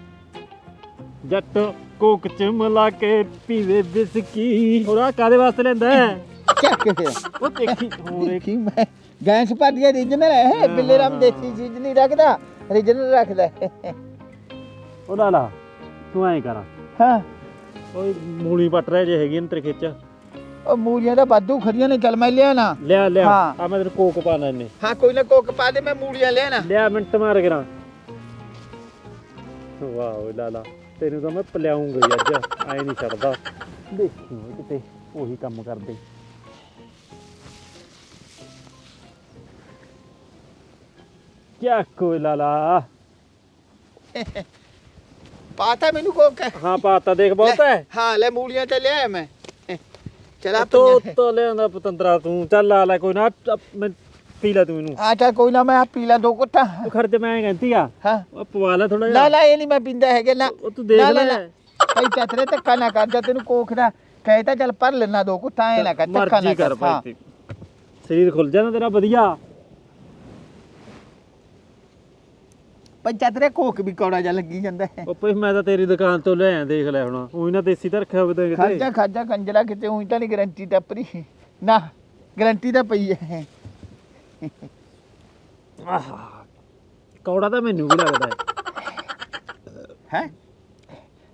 ਜੱਟ। ਕੋਕ ਚ ਮਿਲਾ ਕੇ ਪੀਵੇ ਬਿਸਕੀ। ਹੋਰਾ ਕਾਦੇ ਵਾਸਤੇ ਲੈਂਦਾ ਹੈ? ਚੱਕ ਫੇਰ ਉਹ ਦੇਖੀ ਹੋਰ ਦੇਖੀ ਮੈਂ। ਗੈਸ ਪਾਟੀਆ ਰੀਜਨਲ ਹੈ ਬਿੱਲੇ ਰਾਮ ਦੇਸੀ ਚੀਜ਼ ਨਹੀਂ ਰੱਖਦਾ। ਰੀਜਨਲ ਰੱਖਦਾ ਹੈ। ਉਹ ਲਾਲਾ ਤੂੰ ਐਂ ਕਰ। ਹਾਂ। ਓਏ ਮੂਲੀ ਪੱਟ ਰਿਹਾ ਜੇ ਹੈਗੀ ਨੇ ਤੇਰੇ ਖਿੱਚ। ਉਹ ਮੂਲੀਆਂ ਦਾ ਬਾਦੂ ਖੜੀਆਂ ਨੇ ਚੱਲ ਮੈਂ ਲਿਆ ਨਾ। ਲਿਆ ਲਿਆ। ਹਾਂ। ਆ ਮੈਂ ਤੈਨੂੰ ਕੋਕ ਪਾਣਾ ਇਹਨੇ। ਹਾਂ ਕੋਈ ਨਾ ਕੋਕ ਪਾ ਦੇ ਮੈਂ ਮੂਲੀਆਂ ਲਿਆ ਨਾ ਲਿਆ ਮਿੰਟ ਮਾਰ ਕਰਾਂ। ਵਾਹ ਓਏ ਲਾਲਾ ਤੈਨੂੰ ਤਾਂ ਮੈਂ ਪਲਿਆਉਂਗਾ ਹੀ ਅੱਜ ਐ ਨਹੀਂ ਛੱਡਦਾ ਦੇਖੀ ਕਿਤੇ ਉਹੀ ਕੰਮ ਕਰਦੇ। ਕਿਆ ਕੋਈ ਲਾਲਾ? ਪਾਤਾ ਮੈਨੂੰ ਕੋਕ। ਹਾਂ ਪਾਤਾ ਦੇਖ ਬਹੁਤ ਹੈ। ਹਾਂ ਲੈ ਮੂਲੀਆਂ ਤੇ ਲਿਆ ਮੈਂ। ਚਲਾ ਤੋ ਤੋ ਲਿਆਂਦਾ ਪਤੰਦਰਾ ਤੂੰ ਚੱਲ ਲਾ ਲੈ ਕੋਈ ਨਾ ਮੈਂ ਪੀ ਲੈ ਤੂੰ ਇਹਨੂੰ। ਆ ਚੱਲ ਕੋਈ ਨਾ ਮੈਂ ਆਹ ਪੀ ਲਾ ਦੋ ਕੁੱਟਾਂ ਤੂੰ ਖਰਚ ਮੈਂ ਕਹਿੰਦੀ ਆ। ਹਾਂ। ਉਹ ਪਵਾ ਲੈ ਥੋੜਾ ਨਾ ਜਿਹਾ। ਨਾ ਇਹ ਨਹੀਂ ਮੈਂ ਪੀਂਦਾ ਹੈਗਾ ਨਾ। ਉਹ ਤੂੰ ਦੇਖ ਨਾ, ਨਾ, ਲੈ। ਨਾ। ਭਾਈ ਚਤਰੇ ਧੱਕਾ ਨਾ ਕਰ ਜਾ ਤੈਨੂੰ ਕੋਖ ਦਾ ਕਹੇ ਤਾਂ ਚੱਲ ਭਰ ਲੈਣਾ ਦੋ ਕੁੱਟਾਂ ਐ ਨਾ ਕਰ ਧੱਕਾ ਨਾ ਮਰਜ਼ੀ ਕਰ ਹਾਂ। ਭਾਈ ਤੇ। ਸਰੀਰ ਖੁੱਲ ਜਾਣਾ ਤੇਰਾ ਵਧੀਆ। ਭਾਈ ਚਤਰੇ ਕੋਕ ਵੀ ਕੌੜਾ ਜਾ ਲੱਗੀ ਜਾਂਦਾ ਹੈ। ਉਹ ਭਈ ਮੈਂ ਤਾਂ ਤੇਰੀ ਦੁਕਾਨ ਤੋਂ ਲਿਆਇਆ ਦੇਖ ਲੈ ਹੁਣ। ਉਹੀ ਨਾ ਦੇਸੀ ਤਾਂ ਰੱਖਿਆ ਹੋਵੇ ਤਾਂ ਕਿਤੇ। ਖਾਜਾ ਖਾਜਾ ਕੰਜਰਾ ਕਿਤੇ ਉਹੀ ਤਾਂ ਨਹੀਂ ਗਰੰਟੀ ਟੱਪਰੀ ਨਾ ਗਰੰਟੀ ਤਾਂ ਪਈ ਹੈ। ਆਹਾ ਕੌੜਾ ਤਾਂ ਮੈਨੂੰ ਵੀ ਲੱਗਦਾ ਹੈ। ਹੈ?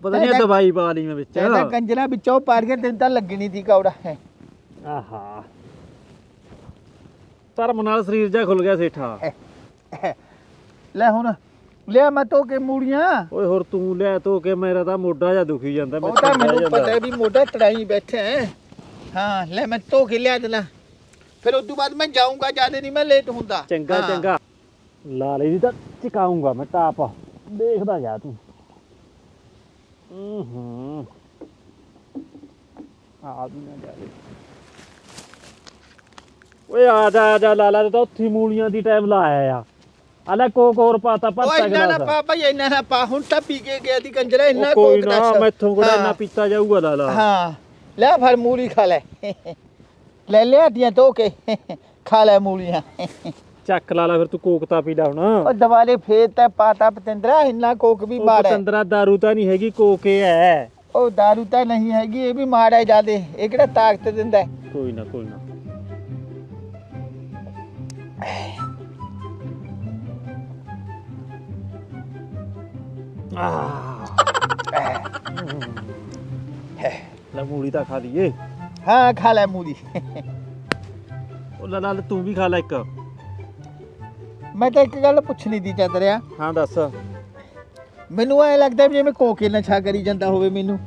ਪਤਾ ਨਹੀਂ ਇਹਦਾ- ਦਵਾਈ ਪਾ ਲਈ ਮੈਂ ਵਿੱਚ। ਕਹਿੰਦਾ ਕੰਜਰਾ ਵਿੱਚੋਂ ਪਾਰ ਕੇ ਤੈਨੂੰ ਤਾਂ ਲੱਗਣੀ ਸੀ ਕੌੜਾ। ਹੈ ਆਹਾ। ਧਰਮ ਨਾਲ ਸਰੀਰ ਜਾ ਖੁੱਲ ਗਿਆ ਸੇਠਾ। ਲੈ ਹੁਣ ਲਿਆ ਮੈਂ ਧੋ ਕੇ ਮੂੜੀਆਂ। ਓਏ ਹੋਰ ਤੂੰ ਲਿਆ ਧੋ ਕੇ ਮੇਰਾ ਤਾਂ ਮੋਢਾ ਜਾ ਦੁਖੀ ਜਾਂਦਾ ਉਹ ਤਾਂ ਮੈਨੂੰ। ਪਤਾ ਵੀ ਮੋਢਾ ਤੜਾਈ ਬੈਠਾ ਹੈ। ਹਾਂ ਲੈ ਮੈਂ ਧੋ ਕੇ ਲਿਆ ਦੇਣਾ। ਫਿਰ ਉਸ ਤੋਂ ਬਾਅਦ ਮੈਂ ਜਾਊਂਗਾ ਜ਼ਿਆਦਾ ਨਹੀਂ ਮੈਂ ਲੇਟ ਹੁੰਦਾ। ਚੰਗਾ ਹਾਂ। ਚੰਗਾ। ਲਾਲੇ ਦੀ ਤਾਂ ਚਿਕਾਉਂਗਾ ਮੈਂ ਟਾਪ। ਦੇਖਦਾ ਜਾ ਤੂੰ। ਹੂੰ ਹੂੰ ਆ ਵੀ ਨਾ ਜਾਵੇ। ਓਏ ਆ ਜਾ ਆ ਜਾ ਲਾਲਾ ਤੇ ਤਾਂ ਉੱਥੇ ਮੂਲੀਆਂ ਦੀ ਟਾਈਮ ਲਾਇਆ ਆ ਆ ਲੈ ਕੋਕ ਹੋਰ ਪਾਤਾ ਓਏ ਪੱਤਾ ਇੰਨਾ ਨਾ ਗਲਾਸ ਪਾ ਭਾਈ ਇੰਨਾ ਨਾ ਪਾ। ਹੁਣ ਤਾਂ ਪੀ ਕੇ ਗਿਆ ਦੀ ਕੰਜਰਾ ਇੰਨਾ ਉਹ ਕੋਈ ਕੋਕ ਨਾ ਦੱਸ। ਮੈਥੋਂ ਕਿਹੜਾ ਹਾਂ। ਇੰਨਾ ਪੀਤਾ ਜਾਊਗਾ ਲਾਲਾ ਹਾਂ। ਲੈ ਫਿਰ ਮੂਲੀ ਖਾ ਲੈ। ਲੈ ਲਿਆ ਦੀਆਂ ਧੋ ਕੇ ਖਾ ਲੈ ਮੂਲੀਆਂ। ਚੱਕ ਲਾਲਾ ਫਿਰ ਤੂੰ ਕੋਕ ਤਾਂ ਪੀ ਲੈ ਹੁਣ। ਉਹ ਦਵਾਲੇ ਫੇਰ ਤਾਂ ਪਾਤਾ ਪਤੰਦਰਾ ਇੰਨਾ ਕੋਕ ਵੀ ਮਾੜਾ ਹੈ। ਪਤੰਦਰਾ ਦਾਰੂ ਤਾਂ ਨਹੀਂ ਹੈਗੀ ਕੋਕੇ ਐ ਉਹ दारू ਤਾਂ ਨਹੀਂ ਹੈਗੀ ਇਹ ਵੀ ਮਾੜਾ ਹੈ ਜਿਆਦੇ। ਇਹ ਕਿਹੜਾ ਤਾਕਤ ਦਿੰਦਾ ਹੈ? ਕੋਈ ਨਾ ਕੋਈ ਨਾ। ਲੈ ਮੂਲੀ ਤਾਂ ਖਾ ਲਈਏ। ਹਾਂ ਖਾ ਲੈ ਮੂਲੀ। ਉਹ ਲੈ ਨਾਲ ਤੂੰ ਵੀ ਖਾ ਲੈ ਇੱਕ। ਮੈਂ ਤਾਂ ਇੱਕ ਗੱਲ ਪੁੱਛਣੀ ਦੀ ਚੰਦਰਿਆ। ਹਾਂ ਦੱਸ। ਮੈਨੂੰ ਐ ਲੱਗਦਾ ਵੀ ਜਿਵੇਂ ਕੋਕੇ ਨਸ਼ਾ ਕਰੀ ਜਾਂਦਾ ਹੋਵੇ ਮੈਨੂੰ।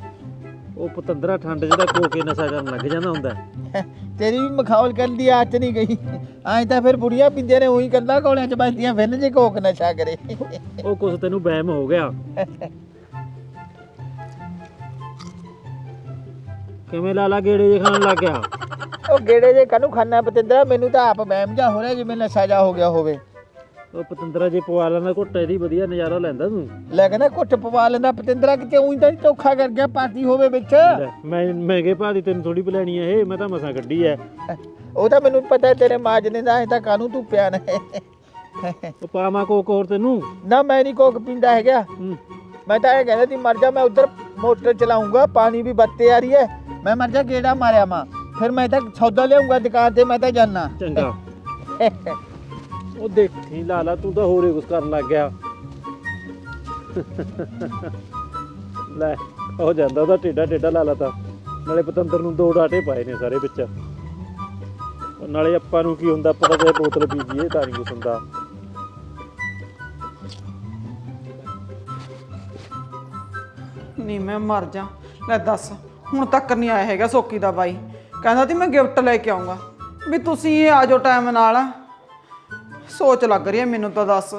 ਉਹ ਪਤੰਦਰਾ ਠੰਡ ਜਿਹਦਾ ਕੋਕੇ ਨਸ਼ਾ ਕਰਨ ਲੱਗ ਜਾਂਦਾ ਹੁੰਦਾ। ਤੇਰੀ ਵੀ ਮਖੌਲ ਕਰਨ ਦੀ ਆਦਤ ਨਹੀਂ ਗਈ। ਐਂ ਤਾਂ ਫਿਰ ਬੁੜੀਆਂ ਪਿੰਦੇ ਨੇ ਉਹੀ ਕੰਦਾ ਕੋਲਿਆਂ ਚ ਵੱਜਦੀਆਂ ਫਿਰ ਜੇ ਕੋਕ ਨਸ਼ਾ ਕਰੇ। ਉਹ ਕੁਛ ਤੈਨੂੰ ਵਹਿਮ ਹੋ ਗਿਆ। ਕਿਵੇਂ ਲਾਲਾ ਗੇੜੇ ਜੇ ਖਾਣ ਲੱਗ ਗਿਆ? ਉਹ ਗੇੜੇ ਜੇ ਕਾਹਨੂੰ ਖਾਣਾ ਪਤੰਦਰਾ? ਮੈਨੂੰ ਤਾਂ ਆਪ ਬਹਿਮ ਜਾ ਹੋ ਰਿਹਾ ਜਿਵੇਂ ਨਸ਼ਾ ਜਾ ਹੋ ਗਿਆ ਹੋਵੇ। ਉਹ ਪਤੰਦਰਾ ਜੇ ਪਵਾ ਲੈਂਦਾ ਘੁੱਟ ਇਹਦੀ ਵਧੀਆ ਨਜ਼ਾਰਾ ਲੈਂਦਾ ਤੂੰ। ਲੈ ਕਹਿੰਦਾ ਘੁੱਟ ਪਵਾ ਲੈਂਦਾ ਪਤੰਦਰਾ ਕਿਤੇ ਉਹੀ ਤਾਂ ਨੀ ਧੋਖਾ ਕਰ ਗਿਆ ਪਾਰਟੀ ਹੋਵੇ ਵਿੱਚ। ਲੈ, ਮੈਂ ਮਹਿੰਗੇ ਭਾਅ ਦੀ ਤੈਨੂੰ ਥੋੜੀ ਪਲੈਣੀ ਐ ਇਹ ਮੈਂ ਤਾਂ ਮਸਾਂ ਕੱਢੀ ਐ। ਉਹ ਤਾਂ ਮੈਨੂੰ ਪਤਾ ਹੈ ਤੇਰੇ ਮਾਜਨੇ ਦਾ ਐ ਤਾਂ ਕਾਹਨੂੰ ਤੂੰ ਪਿਆ ਨਾ। ਉਹ ਪਾਵਾਂ ਕੋਕ ਹੋਰ ਤੈਨੂੰ? ਨਾ ਮੈਂ ਨਹੀਂ ਕੋਕ ਪੀਂਦਾ ਹੈਗਾ। ਹੂੰ। ਮੈਂ ਤਾਂ ਇਹ ਕਹਿੰਦਾ ਸੀ ਮਰ ਜਾ ਮੈਂ ਉਧਰ ਮੋਟਰ ਚਲਾਉਂਗਾ ਪਾਣੀ ਵੀ ਬੱਤੇ ਆ ਰਹੀ ਹੈ ਮੈਂ ਮਰ ਜਾ ਗੇੜਾ ਮਾਰਿਆ ਮਾਂ। ਫਿਰ ਮੈਂ ਤਾਂ ਸੌਦਾ ਲਿਆਉਂਗਾ ਦੁਕਾਨ ਤੇ ਮੈਂ ਤਾਂ ਜਾਣਾ ਚੰਗਾ। ਉਹ ਦੇਖੀ ਲਾਲਾ ਤੂੰ ਤਾਂ ਹੋਰੇ ਕੁਛ ਕਰਨ ਲੱਗ ਗਿਆ। ਲੈ ਹੋ ਜਾਂਦਾ ਉਹਦਾ ਟੇਡਾ ਟੇਡਾ ਲਾਲਾ ਤਾਂ। ਨਾਲੇ ਪਤੰਦਰ ਨੂੰ ਦੋ ਡਾਟੇ ਪਾਏ ਨੇ ਸਾਰੇ ਵਿੱਚ। ਉਹ ਨਾਲੇ ਆਪਾਂ ਨੂੰ ਕੀ ਹੁੰਦਾ ਪਤਾ ਜੇ ਬੋਤਲ ਪੀ ਜੀਏ ਤਾਂ ਨਹੀਂ ਹੁੰਦਾ। ਨਹੀਂ ਮੈਂ ਮਰ ਜਾ। ਲੈ ਦੱਸ। ਹੁਣ ਤੱਕ ਨਹੀਂ ਆਇਆ ਹੈਗਾ ਸੋਕੀ ਦਾ ਬਾਈ। ਕਹਿੰਦਾ ਸੀ ਮੈਂ ਗਿਫਟ ਲੈ ਕੇ ਆਉਂਗਾ ਵੀ ਤੁਸੀਂ ਇਹ ਆ ਜਾਓ ਟਾਈਮ ਨਾਲ। ਸੋਚ ਲੱਗ ਰਹੀ ਹੈ ਮੈਨੂੰ ਤਾਂ ਦੱਸ।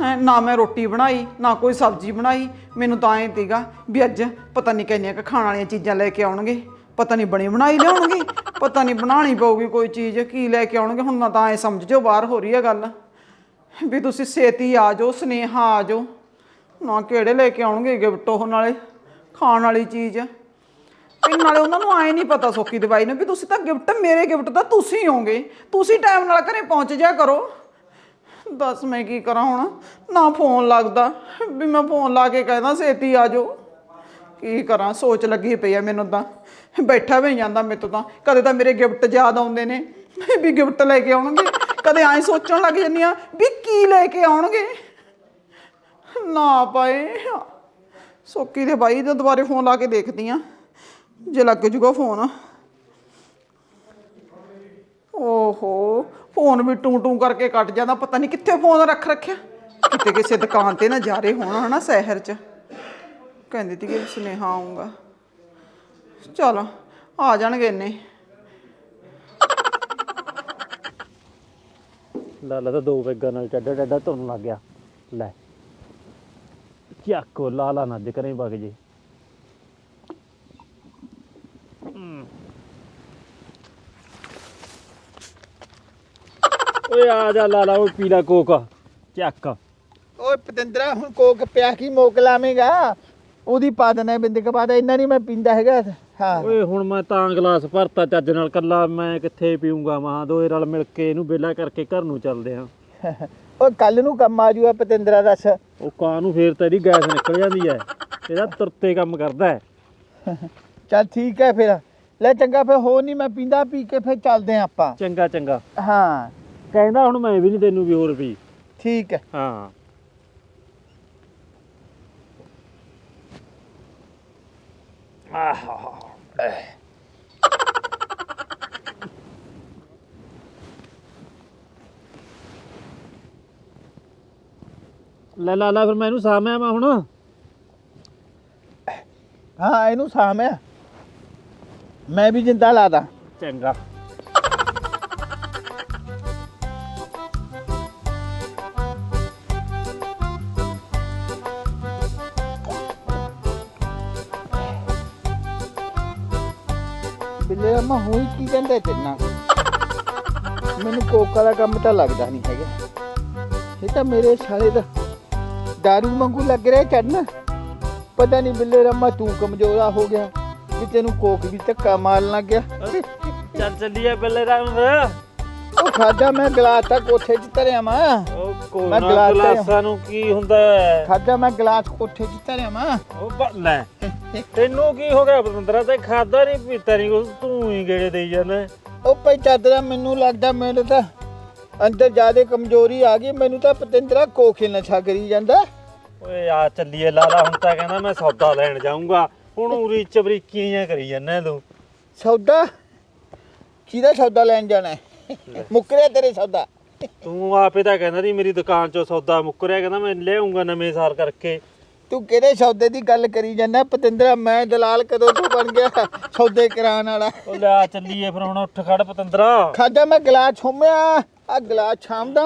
ਹੈਂ, ਨਾ ਮੈਂ ਰੋਟੀ ਬਣਾਈ, ਨਾ ਕੋਈ ਸਬਜ਼ੀ ਬਣਾਈ। ਮੈਨੂੰ ਤਾਂ ਐਂ ਤੀਗਾ ਵੀ ਅੱਜ ਪਤਾ ਨਹੀਂ ਕਿੰਨੀਆਂ ਕੁ ਖਾਣ ਵਾਲੀਆਂ ਚੀਜ਼ਾਂ ਲੈ ਕੇ ਆਉਣਗੇ। ਪਤਾ ਨਹੀਂ ਬਣੀ ਬਣਾਈ ਲਿਆਉਣਗੇ। ਪਤਾ ਨਹੀਂ ਬਣਾਉਣੀ ਪਊਗੀ ਕੋਈ ਚੀਜ਼। ਕੀ ਲੈ ਕੇ ਆਉਣਗੇ? ਹੁਣ ਨਾ ਤਾਂ ਐ ਸਮਝ ਜਾਓ ਬਾਹਰ ਹੋ ਰਹੀ ਹੈ ਗੱਲ। ਵੀ ਤੁਸੀਂ ਛੇਤੀ ਆ ਜਾਓ, ਸੁਨੇਹਾ ਆ ਜਾਓ। ਨਾ ਕਿਹੜੇ ਲੈ ਕੇ ਆਉਣਗੇ ਗਿਫਟ ਉਹ ਨਾਲੇ। ਖਾਣ ਵਾਲੀ ਚੀਜ਼। ਤੇ ਨਾਲੇ ਉਹਨਾਂ ਨੂੰ ਆਏ ਨਹੀਂ ਪਤਾ ਸੋਕੀ ਦੇ ਬਾਈ ਨੂੰ ਵੀ ਤੁਸੀਂ ਤਾਂ ਗਿਫਟ, ਮੇਰੇ ਗਿਫਟ ਤਾਂ ਤੁਸੀਂ ਹੋਗੇ ਤੁਸੀਂ ਟਾਈਮ ਨਾਲ ਘਰੇ ਪਹੁੰਚ ਜਾ ਕਰੋ। ਦੱਸ ਮੈਂ ਕੀ ਕਰਾਂ ਹੁਣ? ਨਾ ਫੋਨ ਲੱਗਦਾ। ਵੀ ਮੈਂ ਫੋਨ ਲਾ ਕੇ ਕਹਿੰਦਾ ਛੇਤੀ ਆ ਜਾਓ। ਕੀ ਕਰਾਂ? ਸੋਚ ਲੱਗੀ ਪਈ ਆ ਮੈਨੂੰ ਤਾਂ। ਬੈਠਾ ਵੀ ਨਹੀਂ ਜਾਂਦਾ ਮੇਰੇ ਤੋਂ ਤਾਂ। ਕਦੇ ਤਾਂ ਮੇਰੇ ਗਿਫਟ ਯਾਦ ਆਉਂਦੇ ਨੇ। ਵੀ ਗਿਫਟ ਲੈ ਕੇ ਆਉਣਗੇ। ਕਦੇ ਐਂ ਸੋਚਣ ਲੱਗ ਜੰਨੀ ਆ, ਵੀ ਕੀ ਲੈ ਕੇ ਆਉਣਗੇ? ਨਾ ਪਾਏ। ਸੋਕੀ ਦੇ ਬਾਈ ਦਾ ਦੁਬਾਰੇ ਫੋਨ ਲਾ ਕੇ ਦੇਖਦੀ ਆ। ਜੇ ਲੱਗ ਜੂਗਾ ਫੋਨ। ਓਹੋ, ਫੋਨ ਵੀ ਟੂ ਟੂ ਕਰਕੇ ਕੱਟ ਜਾਂਦਾ, ਪਤਾ ਨਹੀਂ ਕਿੱਥੇ ਫੋਨ ਰੱਖ ਰੱਖਿਆ। ਕਿਤੇ ਕਿਸੇ ਦੁਕਾਨ ਤੇ ਨਾ ਜਾ ਰਹੇ ਹੋਣ ਹਨਾ ਸ਼ਹਿਰ 'ਚ। ਕਹਿੰਦੀ ਤੀ ਕਿ ਸੁਨੇਹਾ ਆਉਂਗਾ ਚਲੋ, ਆ ਜਾਣਗੇ ਇੰਨੇ। ਲਾਲਾ ਤਾਂ ਦੋ ਪੈਗਾਂ ਨਾਲ ਟੱਡਾ ਟੱਡਾ ਤੁਰਨ ਲੱਗ ਗਿਆ। ਲੈ, ਚੱਕੋ ਲਾਲਾ ਨਾ ਦੇ ਕਰੇ ਵਗ ਜੇ। ਓਏ ਆ ਜਾ ਲਾਲਾ ਓਏ ਪੀਲਾ ਕੋਕ। ਚੱਕ। ਓਏ ਪਤੰਦਰਾ ਹੁਣ ਕੋਕ ਪਿਆ ਕੀ ਮੋਕ ਲਾਵੇਂਗਾ? ਉਹਦੀ ਪਾ ਦੇਣਾ ਬਿੰਦਕ ਪਾ ਦੇ ਇੰਨਾ ਨਹੀਂ ਮੈਂ ਪੀਂਦਾ ਹੈਗਾ। ਹਾਂ। ਓਏ ਹੁਣ ਮੈਂ ਤਾਂ ਗਲਾਸ ਭਰਤਾ ਚੱਜ ਨਾਲ ਕੱਲਾ ਮੈਂ ਕਿੱਥੇ ਪੀਊਂਗਾ? ਮਹਾ ਦੋਏ ਰਲ ਮਿਲ ਕੇ ਇਹਨੂੰ ਬੇਲਾ ਕਰਕੇ ਘਰ ਨੂੰ ਚੱਲਦੇ ਆਂ ਓਏ ਕੱਲ ਨੂੰ ਕੰਮ ਆ ਜੂਗਾ ਪਤੰਦਰਾ ਦੱਸ। ਉਹ ਕਾਂ ਨੂੰ ਫੇਰ ਤਾਂ ਇਹਦੀ ਗੈਸ ਨਿਕਲ ਜਾਂਦੀ ਐ ਇਹਦਾ ਤੁਰਤੇ ਕੰਮ ਕਰਦਾ ਹੈ। ਚੱਲ ਠੀਕ ਹੈ ਫਿਰ। ਲੈ ਚੰਗਾ ਫਿਰ ਹੋ ਨਹੀਂ ਮੈਂ ਪੀਂਦਾ ਪੀ ਕੇ ਫਿਰ ਚੱਲਦੇ ਆਂ ਆਪਾਂ। ਚੰਗਾ ਚੰਗਾ। ਹਾਂ। ਕਹਿੰਦਾ ਹੁਣ ਮੈਂ ਵੀ ਨਹੀਂ ਤੈਨੂੰ ਵੀ ਹੋਰ ਵੀ। ਠੀਕ ਹੈ। ਹਾਂ। ਲੈ ਲਾ ਲਾ ਫਿਰ ਮੈਂ ਇਹਨੂੰ ਸਾਮਿਆ ਮੈਂ ਹੁਣ। ਹਾਂ ਇਹਨੂੰ ਸਾਮਿਆ ਮੈਂ ਵੀ ਜਿੰਦਾ ਲਾਦਾ। ਚੰਗਾ। ਬਿੱਲੇ ਅੰਮਾ ਹੋਈ ਕੀ ਕਹਿੰਦਾ ਤੇਨਾ ਮੈਨੂੰ ਕੋਕ ਵਾਲਾ ਕੰਮ ਤਾਂ ਲੱਗਦਾ ਨਹੀਂ ਹੈਗਾ। ਇਹ ਤਾਂ ਮੇਰੇ ਸਾਲੇ ਦਾ दारू ਵਾਂਗੂ ਲੱਗ ਰਿਹਾ ਚੜਨ ਪਤਾ ਨਹੀਂ ਬਿੱਲੇ ਰੰਮਾ ਤੂੰ ਕਮਜ਼ੋਰਾ ਹੋ ਗਿਆ। ਕਿ ਤੈਨੂੰ ਕੋਕ ਵੀ ਧੱਕਾ ਮਾਰਨ ਲੱਗ ਗਿਆ। ਚੱਲ ਚੱਲੀਏ ਬੱਲੇ ਰਾਮ ਉਹ ਖਾਦਾ ਮੈਂ ਗਲਾਸ ਤਾਂ ਕੋਠੇ 'ਚ ਧਰਿਆ ਮਾਂ ਉਹ ਮੈਂ ਨਾ ਗਲਾਸ ਨੂੰ ਕੀ ਹੁੰਦਾ? ਹੈ? ਖਾਦਾ ਮੈਂ ਗਲਾਸ ਕੋਠੇ 'ਚ ਧਰਿਆ ਮਾਂ ਉਹ ਬ- ਲੈ। ਤੈਨੂੰ ਕੀ ਹੋ ਗਿਆ ਬਤੰਦਰਾ ਤੇ ਖਾਦਾ ਨਹੀਂ ਪੀਤਾ ਨਹੀਂ ਕੁਛ, ਤੂੰ ਹੀ ਗੇੜੇ ਦੇਈ ਜਾਂਦਾ। ਉਹ ਭਾਈ ਚਾਦਰਾ ਮੈਨੂੰ ਲੱਗਦਾ ਮੈਨੂੰ ਤਾਂ ਅੰਦਰ ਜਿਆਦੇ ਕਮਜ਼ੋਰੀ ਆ ਗਈ ਮੈਨੂੰ ਤਾਂ ਪਤੰਦਰਾ ਕੋਕੇ ਨਸ਼ਾ ਕਰੀ ਜਾਂਦਾ। ਓਏ ਆ ਚੱਲੀਏ ਲਾਲਾ ਹੁਣ ਤਾਂ ਕਹਿੰਦਾ ਮੈਂ ਸੌਦਾ ਲੈਣ ਜਾਊਂਗਾ। ਹੁਣ ਉਰੀ ਚਬਰੀਕੀਆਂ ਜਿਹੀਆਂ ਕਰੀ ਜਾਂਦਾ ਤੂੰ। ਸੌਦਾ? ਕਿਹਦਾ ਸੌਦਾ ਲੈਣ ਜਾਣਾ ਹੈ? ਮੁੱਕਰਿਆ ਤੇਰੇ ਸੌਦਾ। ਤੂੰ ਆਪੇ ਤਾਂ ਕਹਿੰਦਾ ਸੀ ਮੇਰੀ ਦੁਕਾਨ ਚੋਂ ਸੌਦਾ ਮੁੱਕਰਿਆ ਕਹਿੰਦਾ ਮੈਂ ਲਿਆਉਂਗਾ ਨਵੇਂ ਸਾਲ ਕਰਕੇ। ਤੂੰ ਕਿਹੜੇ ਸੌਦੇ ਦੀ ਗੱਲ ਕਰੀ ਜਾਂਦਾ? ਪਤੰਦਰਾ ਮੈਂ ਦਲਾਲ ਕਦੋਂ ਤੋਂ ਬਣ ਗਿਆ? ਸੌਦੇ ਕਰਾਉਣ ਵਾਲਾ। ਉਹ ਲੈ ਆ ਚੱਲੀਏ ਫਿਰ ਹੁਣ ਉੱਠ ਖੜ ਪਤੰਦਰਾ। ਖਾਦਾ ਮੈਂ ਗਲਾਸ ਛੋਮਿਆ ਆ ਗਲਾਸ ਛਾਮਦਾ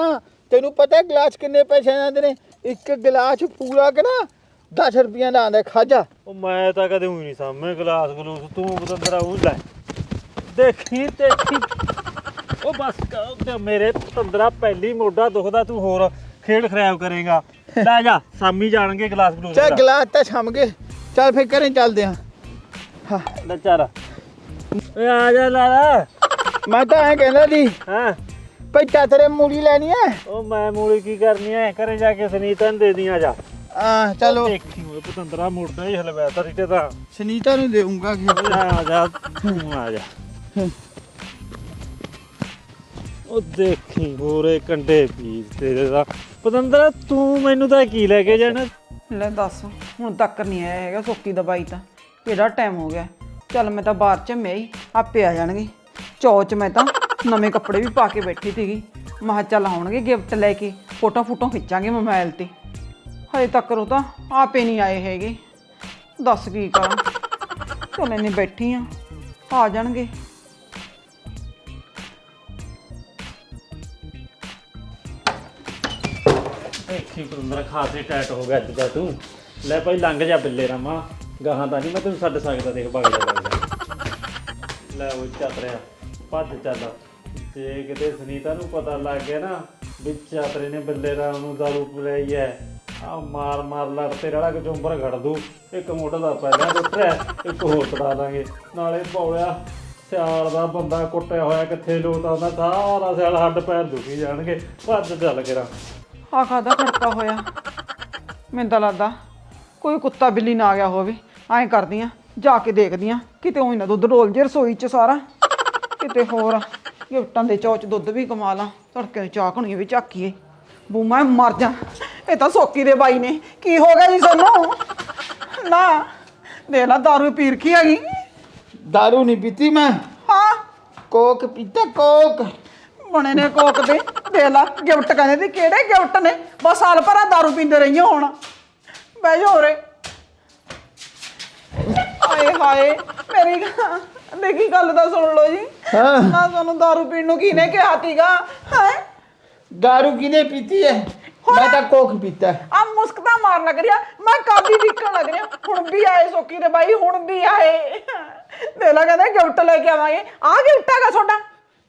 ਤੈਨੂੰ ਪਤਾ ਗਲਾਸ ਕਿੰਨੇ ਪੈਸੇ ਆਉਂਦੇ ਨੇ? ਇੱਕ ਗਲਾਸ ਪੂਰਾ ਕਿ ਨਾ? 10 ਰੁਪਈਆ ਦਾ ਆਂਦਾ ਖਾਜਾ ਉਹ ਮੈਂ ਤਾਂ ਕਦੇ ਹੋਈ ਨਹੀਂ ਸਾਹਮਣੇ ਗਲਾਸ ਗਲੂਸ। ਤੂੰ ਪਤੰਦਰਾ ਉਹ ਲੈ। ਦੇਖੀ ਦੇਖੀ। ਉਹ ਬਸ ਕਰ ਮੇਰੇ ਪਤੰਦਰਾ ਪਹਿਲੀ ਮੋਢਾ ਦੁਖਦਾ ਤੂੰ ਹੋਰ ਖੇਡ ਖਰਾਬ ਕਰੇਗਾ। ਲੈ ਜਾ ਸਾਮੀ ਜਾਣਗੇ ਗਲਾਸ ਗਲੂਸ ਚੱਲ ਦਾ। ਗਲਾਸ ਤਾਂ ਛਮ ਗਏ। ਚੱਲ ਫੇਰ ਘਰੇ ਚੱਲਦੇ ਆਂ। ਹਾਂ। ਲੈ ਚੱਲ। ਓਏ ਆ ਜਾ ਲਾਲਾ ਮੈਂ ਤਾਂ ਐ ਕਹਿੰਦਾ ਸੀ ਹਾਂ? ਭਾਈ ਚਾਤਰੇ ਮੂਲੀ ਲੈਣੀ ਹੈ ਉਹ ਮੈਂ ਮੂਲੀ ਕੀ ਕਰਨੀ ਐ? ਘਰੇ ਜਾ ਕੇ ਸੁਨੀਤਾ ਨੂੰ ਦੇ ਦੀਆਂ ਜਾ। ਆ ਚਲੋ। ਦੇਖੀ ਓਏ ਪਤੰਦਰਾ ਮੋਢਾ ਹੀ ਹਲਵਾ ਤਾ ਰਿੱਟੇ ਤਾਂ। ਸੁਨੀਤਾ ਨੂੰ ਦੇਊਂਗਾ ਓਏ ਆ ਜਾ ਤੂੰ ਆ ਜਾ। ਉਹ ਦੇਖੀ ਹੋਰੇ ਕੰਡੇ ਪੀਸ ਤੇਰੇ ਦਾ। ਪਤੰਦਰਾ ਤੂੰ ਮੈਨੂੰ ਤਾਂ ਕੀ ਲੈ ਕੇ ਜਾਣਾ? ਲੈ ਦੱਸ ਹੁਣ ਤੱਕ ਨਹੀਂ ਆਇਆ ਹੈਗਾ ਸੋਕੀ ਦਾ ਬਾਈ ਤਾਂ। ਕਿਹੜਾ ਟਾਈਮ ਹੋ ਗਿਆ? ਚੱਲ ਮੈਂ ਤਾਂ ਬਾਹਰ ਚ ਹੀ ਆਪੇ ਆ ਜਾਣਗੇ। ਚੌਚ ਮੈਂ ਤਾਂ ਨਵੇਂ ਕੱਪੜੇ ਵੀ ਪਾ ਕੇ ਬੈਠੀ ਸੀਗੀ। ਮੈਂ ਕਿਹਾ ਚੱਲ ਆਉਣਗੇ ਗਿਫਟ ਲੈ ਕੇ ਫੋਟੋ ਫੋਟੋ ਖਿੱਚਾਂਗੇ ਮੋਬਾਈਲ ਤੇ। ਹਜੇ ਤੱਕ ਉਹ ਤਾਂ ਆਪੇ ਨਹੀਂ ਆਏ ਹੈਗੇ। ਦੱਸ ਕੀ ਕਰਾਂ। ਚੱਲ ਇੰਨੀ ਬੈਠੀ ਆ ਆ ਜਾਣਗੇ। ਦੇਖੀ ਪਤੰਦਰਾ ਖਾਸੇ ਟੈਟ ਹੋ ਗਿਆ ਅੱਜ ਦਾ ਤੂੰ। ਲੈ ਭਾਈ ਲੰਘ ਜਾ ਬਿੱਲੇ ਰਾਮਾ ਗਾਹਾਂ ਤਾਂ ਨਹੀਂ ਮੈਂ ਤੈਨੂੰ ਛੱਡ ਸਕਦਾ ਦੇਖ ਭੱਗ ਜਾ ਭੱਗ ਜਾ। ਲੈ ਉਹ ਚਾਤਰਿਆ ਭੱਜ ਚੱਲ। ਤੇ ਕਿਤੇ ਸੁਨੀਤਾ ਨੂੰ ਪਤਾ ਲੱਗ ਗਿਆ ਨਾ, ਵੀ ਚਾਤਰੇ ਨੇ ਬਿੱਲੇ ਰਾਮ ਨੂੰ ਦਾਰੂ ਪਿਲਾਈ ਐ। ਆ ਮਾਰ ਮਾਰ ਲੜ ਤੇ ਰੜਾ ਕਚੁੰਬਰ ਘੜ ਦੂ। ਇੱਕ ਮੋਢਾ ਦਾ ਪਹਿਲਾਂ ਟੁੱਟਿਆ ਇੱਕ ਹੋਰ ਤੜਾ ਦਾਂਗੇ। ਨਾਲੇ ਪੌੜਿਆ ਸਿਆਲ ਦਾ ਬੰਦਾ ਕੁੱਟਿਆ ਹੋਇਆ ਕਿੱਥੇ ਲੋਟਾ ਹੁੰਦਾ ਸਾਰਾ ਸਿਆਲ ਹੱਡ ਪੈਰ ਦੁਖੀ ਜਾਣਗੇ। ਭੱਜ ਚੱਲ ਕੇਰਾ ਆ ਕਾਹਦਾ ਖੜਕਾ ਹੋਇਆ? ਮੈਨੂੰ ਤਾਂ ਲੱਗਦਾ ਕੋਈ ਕੁੱਤਾ ਬਿੱਲੀ ਨਾ ਆ ਗਿਆ ਹੋਵੇ। ਐਂ ਕਰਦੀ ਆ ਜਾ ਕੇ ਦੇਖਦੀ ਆ ਕਿਤੇ ਉਹੀ ਨਾ ਦੁੱਧ ਡੋਲ ਜੇ ਰਸੋਈ 'ਚ ਸਾਰਾ। ਕਿਤੇ ਹੋਰ ਗਿਫਟਾਂ ਦੇ ਚੌਚ ਦੁੱਧ ਵੀ ਕਮਾ ਲਾਂ, ਤੜਕੇ ਨੂੰ ਚਾਹ ਕਣੀਆਂ ਵੀ ਝਾਕੀਏ ਬੂਮਾ, ਮਰ ਜਾ। ਇਹ ਤਾਂ ਸੋਕੀ ਦੇ ਬਾਈ ਨੇ ਕੀ ਹੋ ਗਿਆ ਜੀ ਸਾਨੂੰ ਨਾ ਦੇ ਲਾ ਦਾਰੂ ਪੀਰ ਕੀ ਹੈਗੀ दारू ਨਹੀਂ ਪੀਤੀ ਮੈਂ ਹਾਂ ਕੋਕ ਪੀਤਾ ਕੋਕ ਬਣੇ ਨੇ ਕੋਕ ਦੇ ਦੇ ਲਾ ਗਿਫਟ ਕਹਿੰਦੇ ਤੇ ਕਿਹੜੇ ਗਿਫਟ ਨੇ ਬਸ ਸਾਲ ਭਰਾ ਦਾਰੂ ਪੀਂਦੇ ਰਹੀਆਂ ਹੁਣ ਬਹਿ ਜਾ ਉਰੇ ਹਾਏ ਹਾਏ ਮੇਰੀ ਗ- ਦੇਖੀ ਗੱਲ ਤਾਂ ਸੁਣ ਲਓ ਜੀ ਹਾਂ ਨਾ ਤੁਹਾਨੂੰ ਦਾਰੂ ਪੀਣ ਨੂੰ ਕਿਹਨੇ ਕਿਹਾ ਤੀਗਾ ਹੈ दारू ਕਿਨੇ ਪੀਤੀ ਹੈ ਮੈਂ ਤਾਂ ਕੋਕ ਪੀਤਾ ਆ ਮੁਸਕਦਾ ਮਾਰ ਲੱਗ ਰਿਹਾ ਮੈਂ ਕਾਬੀ ਵਿਕਣ ਲੱਗ ਰਿਹਾ ਹੁਣ ਵੀ ਆਏ ਸੋਕੀ ਦੇ ਬਾਈ ਹੁਣ ਵੀ ਆਏ। ਦੇ ਲਾ ਕਹਿੰਦੇ ਗਿਫਟ ਲੈ ਕੇ ਆਵਾਂਗੇ। ਆ ਗਿਫਟ ਹੈਗਾ ਤੁਹਾਡਾ?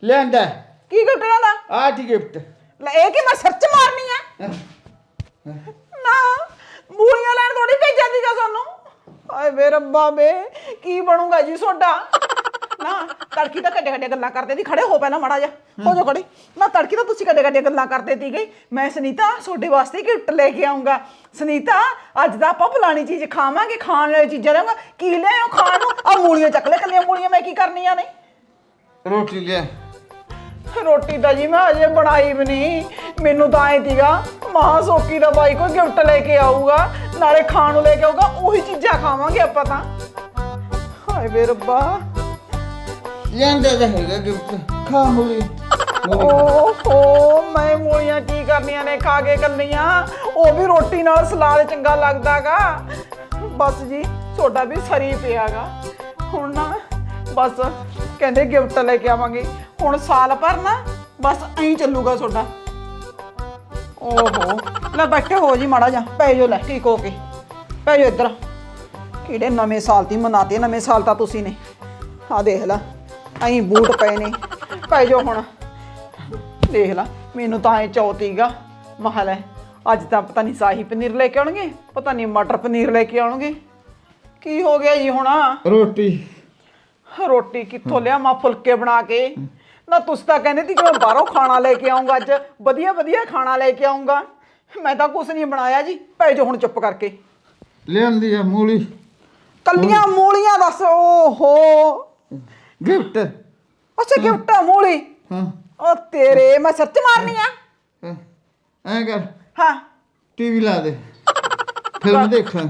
ਲਿਆਂਦਾ ਕੀ ਗਿਫਟ ਲੈਂਦਾ ਆ ਟੀ ਗਿਫਟ। ਲੈ ਇਹ ਕਿ ਮੈਂ ਸਰਚ ਮਾਰਨੀ ਆ? ਨਾ ਮੂਲੀਆਂ ਲੈਣ ਥੋੜੀ ਭੇਜਾਂ ਦੀ ਸਾਨੂੰ ਹਾਏ ਵੇ ਰੱਬਾ ਵੇ ਕੀ ਬਣੂਗਾ ਜੀ ਤੁਹਾਡਾ? ਨਾ ਤੜਕੀ ਤਾਂ ਕੱਡੇ ਕੱਡੇ ਗੱਲਾਂ ਕਰਦੇ ਦੀ ਖੜੇ ਹੋ ਪਹਿਲਾਂ ਮੜਾ ਜਾ ਹੋ ਜਾ ਖੜੇ। ਨਾ ਤੜਕੀ ਤਾਂ ਤੁਸੀਂ ਕੱਡੇ ਕੱਡੇ ਗੱਲਾਂ ਕਰਦੇ ਦੀ ਗਈ ਮੈਂ ਸੁਨੀਤਾ ਤੁਹਾਡੇ ਵਾਸਤੇ ਗਿਫਟ ਲੈ ਕੇ ਆਉਂਗਾ ਸੁਨੀਤਾ ਅੱਜ ਦਾ ਆਪਾਂ ਫਲਾਣੀ ਚੀਜ਼ ਖਾਵਾਂਗੇ ਖਾਣ ਵਾਲੀ ਚੀਜ਼ਾਂ ਲੈਵਾਂਗਾ ਕੀ ਲਿਆਓ ਖਾਣ ਨੂੰ? ਆ ਮੂਲੀਆਂ ਚੱਕ ਲੈ ਕੱਲੀਆਂ ਮੂਲੀਆਂ ਮੈਂ ਕੀ ਕਰਨੀਆਂ ਨੇ? ਰੋਟੀ ਲਿਆ ਰੋਟੀ ਤਾਂ ਜੀ ਮੈਂ ਅਜੇ ਬਣਾਈ ਵੀ ਨਹੀਂ। ਮੈਨੂੰ ਤਾਂ ਐ ਤੀਗਾ ਮਾਂ ਸੋਕੀ ਦਾ ਬਾਈ ਕੋਈ ਗਿਫਟ ਲੈ ਕੇ ਆਊਗਾ ਨਾਲੇ ਖਾਣ ਨੂੰ ਲੈ ਕੇ ਆਊਗਾ ਉਹੀ ਚੀਜ਼ਾਂ ਖਾਵਾਂਗੇ ਆਪਾਂ ਤਾਂ। ਹਾਏ ਵੇ ਰੱਬਾ। ਲਿਆਂਦਾ ਤਾਂ ਹੈਗਾ ਗਿਫਟ। ਖਾ ਮੂਲੀ। ਓਹੋ, ਮੈਂ ਮੂਲੀਆਂ ਕੀ ਕਰਨੀਆਂ ਨੇ, ਖਾ ਕੇ ਕੱਲੀਆਂ? ਉਹ ਵੀ ਰੋਟੀ ਨਾਲ ਸਲਾਦ ਚੰਗਾ ਲੱਗਦਾਗਾ। ਬਸ ਜੀ, ਤੁਹਾਡਾ ਵੀ ਸਰੀ ਪਿਆਗਾ। ਹੁਣ ਨਾ, ਬਸ ਕਹਿੰਦੇ ਗਿਫਟ ਲੈ ਕੇ ਆਵਾਂਗੇ। ਹੁਣ ਸਾਲ ਭਰ ਨਾ, ਬਸ ਐਂ ਚੱਲੂਗਾ ਤੁਹਾਡਾ। ਓਹੋ, ਲੈ ਬੈਠੇ ਹੋ ਜੀ ਮਾੜਾ ਜਾ ਪੈ ਜਾਓ ਲੈ, ਠੀਕ ਹੋ ਕੇ। ਪੈ ਜਾਓ ਇੱਧਰ। ਕਿਹੜੇ ਨਵੇਂ ਸਾਲ ਦੀ ਮਨਾਤੇ, ਨਵੇਂ ਸਾਲ ਤਾਂ ਤੁਸੀਂ ਨੇ। ਆ ਦੇਖ ਲੈ। ਐਂ ਬੂਟ ਪਏ ਨੇ। ਪੈ ਜਾਓ ਹੁਣ। ਦੇਖ ਲਾ ਮੈਨੂੰ ਤਾਂ ਐ ਚੌਤੀਗਾ ਮਹਲ ਹੈ ਅੱਜ ਤਾਂ ਪਤਾ ਨਹੀਂ ਸਾਹੀ ਪਨੀਰ ਲੈ ਕੇ ਆਉਣਗੇ ਪਤਾ ਨਹੀਂ ਮਟਰ ਪਨੀਰ ਲੈ ਕੇ ਆਉਣਗੇ। ਕੀ ਹੋ ਗਿਆ ਜੀ ਹੁਣ? ਰੋਟੀ। ਰੋਟੀ ਕਿੱਥੋਂ ਲਿਆਵਾਂ ਫੁਲਕੇ ਬਣਾ ਕੇ? ਨਾ ਤੁਸੀਂ ਤਾਂ ਕਹਿੰਦੇ ਸੀ ਕਿ ਮੈਂ ਬਾਹਰੋਂ ਖਾਣਾ ਲੈ ਕੇ ਆਉਂਗਾ ਅੱਜ। ਵਧੀਆ ਵਧੀਆ ਖਾਣਾ ਲੈ ਕੇ ਆਉਂਗਾ ਮੈਂ ਤਾਂ ਕੁਝ ਨਹੀਂ ਬਣਾਇਆ ਜੀ। ਭੈ ਜੋ ਹੁਣ ਚੁੱਪ ਕਰਕੇ। ਲਿਆਂਦੀ ਆ ਮੂਲੀ। ਕੱਲੀਆਂ ਮੂਲੀਆਂ ਦੱਸ ਓਹੋ। ਗਿਫਟ? ਅੱਛਾ ਗਿਫਟ ਮੂਲੀ। ਹਾਂ। ਉਹ ਤੇਰੇ ਮੈਂ ਸੱਚ ਮਾਰਨੀ ਆ। ਹਾਂ। ਐਂ ਕਰ। ਹਾਂ। ਟੀਵੀ ਲਾ ਦੇ। ਫਿਲਮ ਦੇਖਾਂ।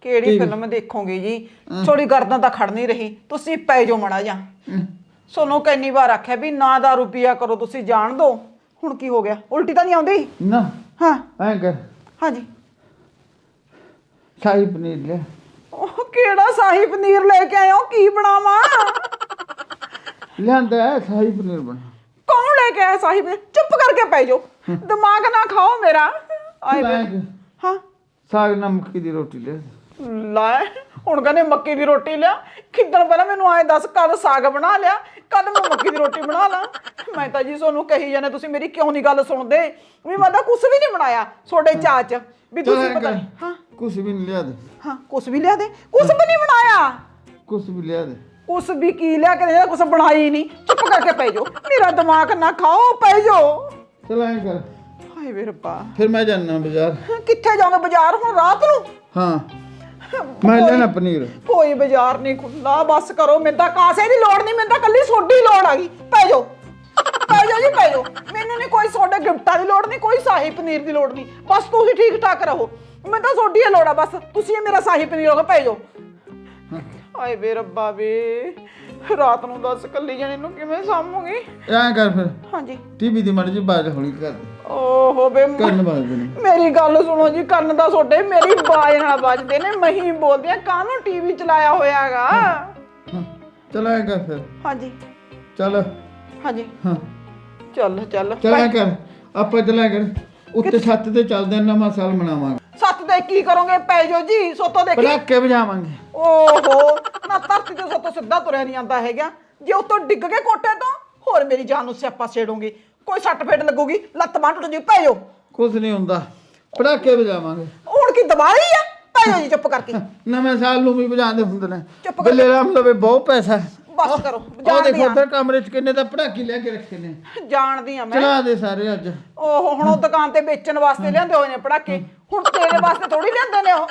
ਕਿਹੜੀ ਫਿਲਮ ਦੇਖੋਗੇ ਜੀ? ਥੋੜੀ ਗਰਦਨ ਤਾਂ ਖੜ ਨਹੀਂ ਰਹੀ। ਤੁਸੀਂ ਪੈ ਜਾਓ ਮੜਾ ਜਾ ਸੋਨੂੰ ਕਿੰਨੀ ਵਾਰ ਆਖਿਆ ਵੀ ਨਾ ਦਾ ਰੁਪਿਆ ਕਰੋ ਤੁਸੀਂ ਜਾਣ ਦੋ। ਹੁਣ ਕੀ ਹੋ ਗਿਆ? ਉਲਟੀ ਤਾਂ ਨਹੀਂ ਆਉਂਦੀ? ਨਾ। ਹਾਂ। ਐਂ ਕਰ। ਹਾਂਜੀ। ਸ਼ਾਹੀ ਪਨੀਰ ਲਿਆ। ਉਹ ਕਿਹੜਾ ਸਾਹੀ ਪਨੀਰ ਲੈ ਕੇ ਆਇਓ ਕੀ ਬਣਾਵਾਂ? ਲਿਆਂਦਾ ਹੈ ਸ਼ਾਹੀ ਪਨੀਰ ਬਣਾ। ਕੌਣ ਲੈ ਕੇ ਆਇਆ ਸਾਹੀ ਪਨੀਰ? ਚੁੱਪ ਕਰਕੇ ਪੈ ਜਾਓ। ਦਿਮਾਗ ਨਾ ਖਾਓ ਮੇਰਾ। ਆਏ ਵੇ। ਲੈ ਕੇ ਹਾਂ। ਸਾਗ ਨਮਕੀ ਦੀ ਰੋਟੀ ਲਿਆ। ਲੈ ਹੁਣ ਕਹਿੰਦੇ ਮੱਕੀ ਦੀ ਰੋਟੀ ਲਿਆ। ਕਿੱਦਣ ਪਹਿਲਾਂ ਮੈਨੂੰ ਆਏ ਦੱਸ ਕਦ ਸਾਗ ਬਣਾ ਲਿਆ। ਕਦ ਮੈਂ ਮੱਕੀ ਦੀ ਰੋਟੀ ਬਣਾ ਲਾਂ। ਮੈਂ ਤਾਂ ਜੀ ਤੁਹਾਨੂੰ ਕਹੀ ਜਾਂਦੇ ਤੁਸੀਂ ਮੇਰੀ ਕਿਉਂ ਨਹੀਂ ਗੱਲ ਸੁਣਦੇ? ਵੀ ਮੈਂ ਤਾਂ ਕੁਝ ਵੀ ਨਹੀਂ ਬਣਾਇਆ ਤੁਹਾਡੇ ਚਾਅ ਚ। ਵੀ ਤੁਸੀਂ ਪਤਾ ਹਾਂ। ਕੁਛ ਵੀ ਨਹੀਂ ਲਿਆ ਦੇ। ਹਾਂ ਕੁਝ ਵੀ ਲਿਆ ਦੇ। ਕੁਝ ਵੀ ਨਹੀਂ ਬਣਾਇਆ। ਕੁਛ ਵੀ ਲਿਆ ਦੇ। ਕੁਛ ਵੀ ਕੀ ਲਿਆ ਕੇ ਦੇ ਕੁਛ ਬਣਾਈ ਨਹੀਂ। ਚੁੱਪ ਕਰਕੇ ਪੈ ਜਾਓ। ਮੇਰਾ ਦਿਮਾਗ ਨਾ ਖਾਓ ਪੈ ਜਾਓ। ਚਲ ਐਂ ਕਰ। ਹਾਏ ਵੇ ਰੱਬਾ। ਫਿਰ ਮੈਂ ਜਾਣਾ ਬਾਜ਼ਾਰ। ਕਿੱਥੇ ਜਾਓਗੇ ਬਾਜ਼ਾਰ? ਹੁਣ ਰਾਤ ਨੂੰ? ਹਾਂ। ਮੈਂ ਲੈਣਾ ਪਨੀਰ। ਕੋਈ ਬਾਜ਼ਾਰ ਨਹੀਂ ਖੁੱਲਾ ਬਸ ਕਰੋ ਮੈਨੂੰ ਤਾਂ ਕਾਸੇ ਦੀ ਲੋੜ ਨਹੀਂ। ਮੈਨੂੰ ਤਾਂ ਕੱਲੀ ਸੋਡੀ ਲੋੜ ਆ ਗਈ। ਪੈ ਜਾਓ। ਪੈ ਜਾਓ ਜੀ ਪੈ ਜਾਓ। ਮੈਨੂੰ ਨਹੀਂ ਕੋਈ ਸੋਡੇ ਗਿਫਟਾਂ ਦੀ ਲੋੜ ਨਹੀਂ ਕੋਈ ਸ਼ਾਹੀ ਪਨੀਰ ਦੀ ਲੋੜ ਨਹੀਂ। ਬਸ ਤੁਸੀਂ ਠੀਕ ਠਾਕ ਰਹੋ। ਮੈਨੂੰ ਤਾਂ ਸੋਡੀ ਦੀ ਲੋੜ ਆ ਬਸ। ਤੁਸੀਂ ਇਹ ਮੇਰਾ ਸ਼ਾਹੀ ਪਨੀਰ ਹੋਗਾ ਪੈ ਜਾਓ। ਹਾਏ ਵੇ ਰੱਬਾ ਵੇ। ਰਾਤ ਨੂੰ ਦੱਸ ਕੱਲੀ ਜਣੇ ਨੂੰ ਕਿਵੇਂ ਸਾਂਭੂਗੀ? ਐਂ ਕਰ ਫਿਰ। ਹਾਂਜੀ। ਟੀਵੀ ਦੀ ਮਰਜ਼ੀ ਬਾਜ ਹੌਲੀ ਕਰ ਦੇ। ਓਹੋ ਬੇ ਮ- ਕੰਨ ਬਾਜ ਦੇ। ਨੇ ਮੇਰੀ ਗੱਲ ਸੁਣੋ ਜੀ ਕੰਨ ਦਾ ਛੋਟੇ ਮੇਰੀ ਬਾਜ ਨਾਲ ਵੱਜਦੇ ਨੇ ਮਹੀਂ ਬੋਲਦੇ ਆ ਕਾਹਨੂੰ ਟੀਵੀ ਚਲਾਇਆ ਹੋਇਆਗਾ ਹਾਂ ਚਲ ਐਂ ਕਰ ਫਿਰ। ਹਾਂਜੀ। ਚੱਲ। ਹਾਂਜੀ। ਹਾਂ। ਚੱਲ ਚੱਲ। ਚਲ ਐਂ ਕਰ। ਆਪਾਂ ਚਲਾ ਕਰ। ਉੱਤੇ ਛੱਤ ਤੇ ਚੱਲਦੇ ਆਂ, ਨਵਾਂ ਸਾਲ ਮਨਾਵਾਂਗੇ। ਸੱਤ ਦੇ ਕੀ ਕਰੋਗੇ? ਪੈ ਜਾਓ ਜੀ ਸੋਤੋ ਦੇਖੀ। ਪਟਾਕੇ ਵਜਾਵਾਂਗੇ। ਓਹੋ ਨਾ ਧਰਤੀ ਤੇ ਸੋਤੋ ਸਿੱਧਾ ਤੁਰਿਆ ਨਹੀਂ ਆਂਦਾ ਹੈਗਾ। ਜੇ ਉਤੋਂ ਡਿੱਗ ਕੇ ਕੋਟੇ ਤੋਂ ਹੋਰ ਮੇਰੀ ਜਾਨ ਨੂੰ ਸਿਆਪਾ ਛੇੜੂਗੀ। ਕੋਈ ਸੱਟ ਫੇਟ ਲੱਗੂਗੀ ਲੱਤ ਬਾਂਹ ਟੁੱਟ ਜੀ ਪੈ ਜਾਓ। ਕੁਝ ਨਹੀਂ ਹੁੰਦਾ। ਪਟਾਕੇ ਵਜਾਵਾਂਗੇ। ਹੁਣ ਕੀ ਦਵਾਈ ਆ? ਪੈ ਜਾਓ ਜੀ ਚੁੱਪ ਕਰਕੇ। ਨਵੇਂ ਸਾਲ ਨੂੰ ਵੀ ਵਜਾਉਂਦੇ ਹੁੰਦੇ ਨੇ। ਚੁੱਪ ਕਰ। ਬੱਲੇ ਰਾਮ ਲਵੇ ਬਹੁਤ ਪੈਸਾ ਹੈ। ਬਸ ਕਰੋ ਉਹ ਜਾਣਦੀ ਦੇਖੋ ਆ। ਉੱਧਰ ਕਮਰੇ 'ਚ ਕਿੰਨੇ ਤਾਂ ਪਟਾਕੇ ਲੈ ਕੇ ਰੱਖੇ ਨੇ। ਜਾਣਦੀ ਆ ਮੈਂ। ਚਲਾ ਦੇ ਸਾਰੇ ਅੱਜ। ਉਹ ਹੁਣ ਉਹ ਦੁਕਾਨ ਤੇ ਵੇਚਣ ਵਾਸਤੇ ਲਿਆਂਦੇ ਹੋਏ ਨੇ ਪੜਾਕੇ ਹੁਣ ਤੇਰੇ ਵਾਸਤੇ ਥੋੜੀ ਲਿਆਂਦੇ ਨੇ ਉਹ।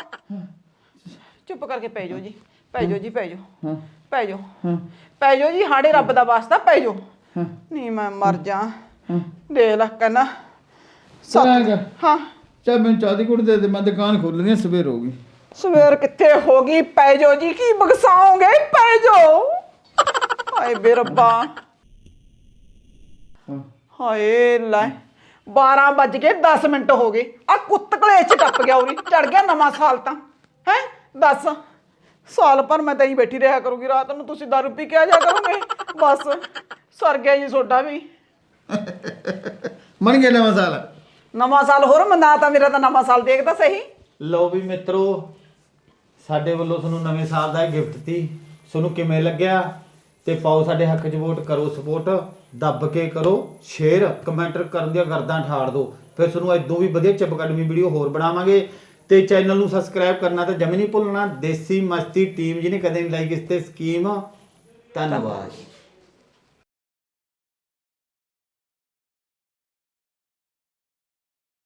ਚੁੱਪ ਕਰਕੇ ਪੈ ਜਾਓ ਜੀ। ਪੈ ਜਾਓ ਜੀ ਪੈ ਜਾਓ। ਹਾਂ। ਪੈ ਜਾਓ। ਹਾਂ। ਪੈ ਜਾਓ ਜੀ ਹਾੜੇ ਰੱਬ ਦਾ ਵਾਸਤਾ ਪੈ ਜਾਓ। ਹਾਂ। ਨਹੀਂ ਮੈਂ ਮਰ ਜਾ। ਦੇਖ ਲੈ ਕਹਿੰਦਾ। ਕਰ। ਹਾਂ। ਚੱਲ ਮੈਨੂੰ ਚਾਹ ਦੀ ਕੁੜ ਦੇ ਦੇ ਮੈਂ ਦੁਕਾਨ ਖੋਲਣੀ ਹੈ ਸਵੇਰ ਹੋ ਗਈ। ਸਵੇਰ ਕਿੱਥੇ ਹੋ ਗਈ? ਪੈ ਜਾਓ ਜੀ ਕੀ ਬਗਸਾਓਗੇ ਪੈ ਜਾਓ। ਹਾਏ ਬੇ ਰੱਬਾ। ਹਾਏ ਲੈ। 12 ਵੱਜ ਕੇ 10 ਮਿੰਟ ਹੋ ਗਏ। ਆ ਕੁੱਤ ਕਲੇਸ਼ ਚ ਟੱਪ ਗਿਆ ਉਰੀ ਚੜ ਗਿਆ ਨਵਾਂ ਸਾਲ ਤਾਂ। ਹੈ? ਦੱਸ। ਸਾਲ ਭਰ ਮੈਂ ਤਾਂ ਹੀ ਬੈਠੀ ਰਿਹਾ ਕਰੂੰਗੀ ਰਾਤ ਨੂੰ ਤੁਸੀਂ ਦਾਰੂ ਪੀ ਕੇ ਆ ਜਾ ਕਰੋਗੇ। ਬਸ। ਸਰ ਗਿਆ ਜੀ ਤੁਹਾਡਾ ਵੀ। ਮਨ ਗਿਆ ਨਵਾਂ ਸਾਲ। ਨਵਾਂ ਸਾਲ ਹੋਰ ਮਨਾ ਤਾਂ ਮੇਰਾ ਤਾਂ ਨਵਾਂ ਸਾਲ ਦੇਖਦਾ ਸਹੀ। ਲਓ ਵੀ ਮਿੱਤਰੋ ਸਾਡੇ ਵੱਲੋਂ ਤੁਹਾਨੂੰ ਨਵੇਂ ਸਾਲ ਦਾ ਗਿਫਟ ਤੀ ਤੁਹਾਨੂੰ ਕਿਵੇਂ ਲੱਗਿਆ? ਤੇ ਪਾਓ ਸਾਡੇ ਹੱਕ 'ਚ ਵੋਟ, ਕਰੋ ਸਪੋਰਟ, ਦੱਬ ਕੇ ਕਰੋ, ਸ਼ੇਅਰ, ਕਮੈਂਟ ਕਰਨ ਦੀਆਂ ਗਰਦਾਂ ਠਾੜ ਦਿਓ। ਫਿਰ ਤੁਹਾਨੂੰ ਇਦੋਂ ਵੀ ਵਧੀਆ ਚਿਪ ਅਕੈਡਮੀ ਵੀਡੀਓ ਹੋਰ ਬਣਾਵਾਂਗੇ। ਤੇ ਚੈਨਲ ਨੂੰ ਸਬਸਕ੍ਰਾਈਬ ਕਰਨਾ ਤਾਂ ਜਮੀ ਨਹੀਂ ਭੁੱਲਣਾ। ਦੇਸੀ ਮਸਤੀ ਟੀਮ ਜਿਹਨੇ ਕਦੇ ਨਹੀਂ ਲਾਈ ਕਿਸ ਤੇ ਸਕੀਮ। ਧੰਨਵਾਦ।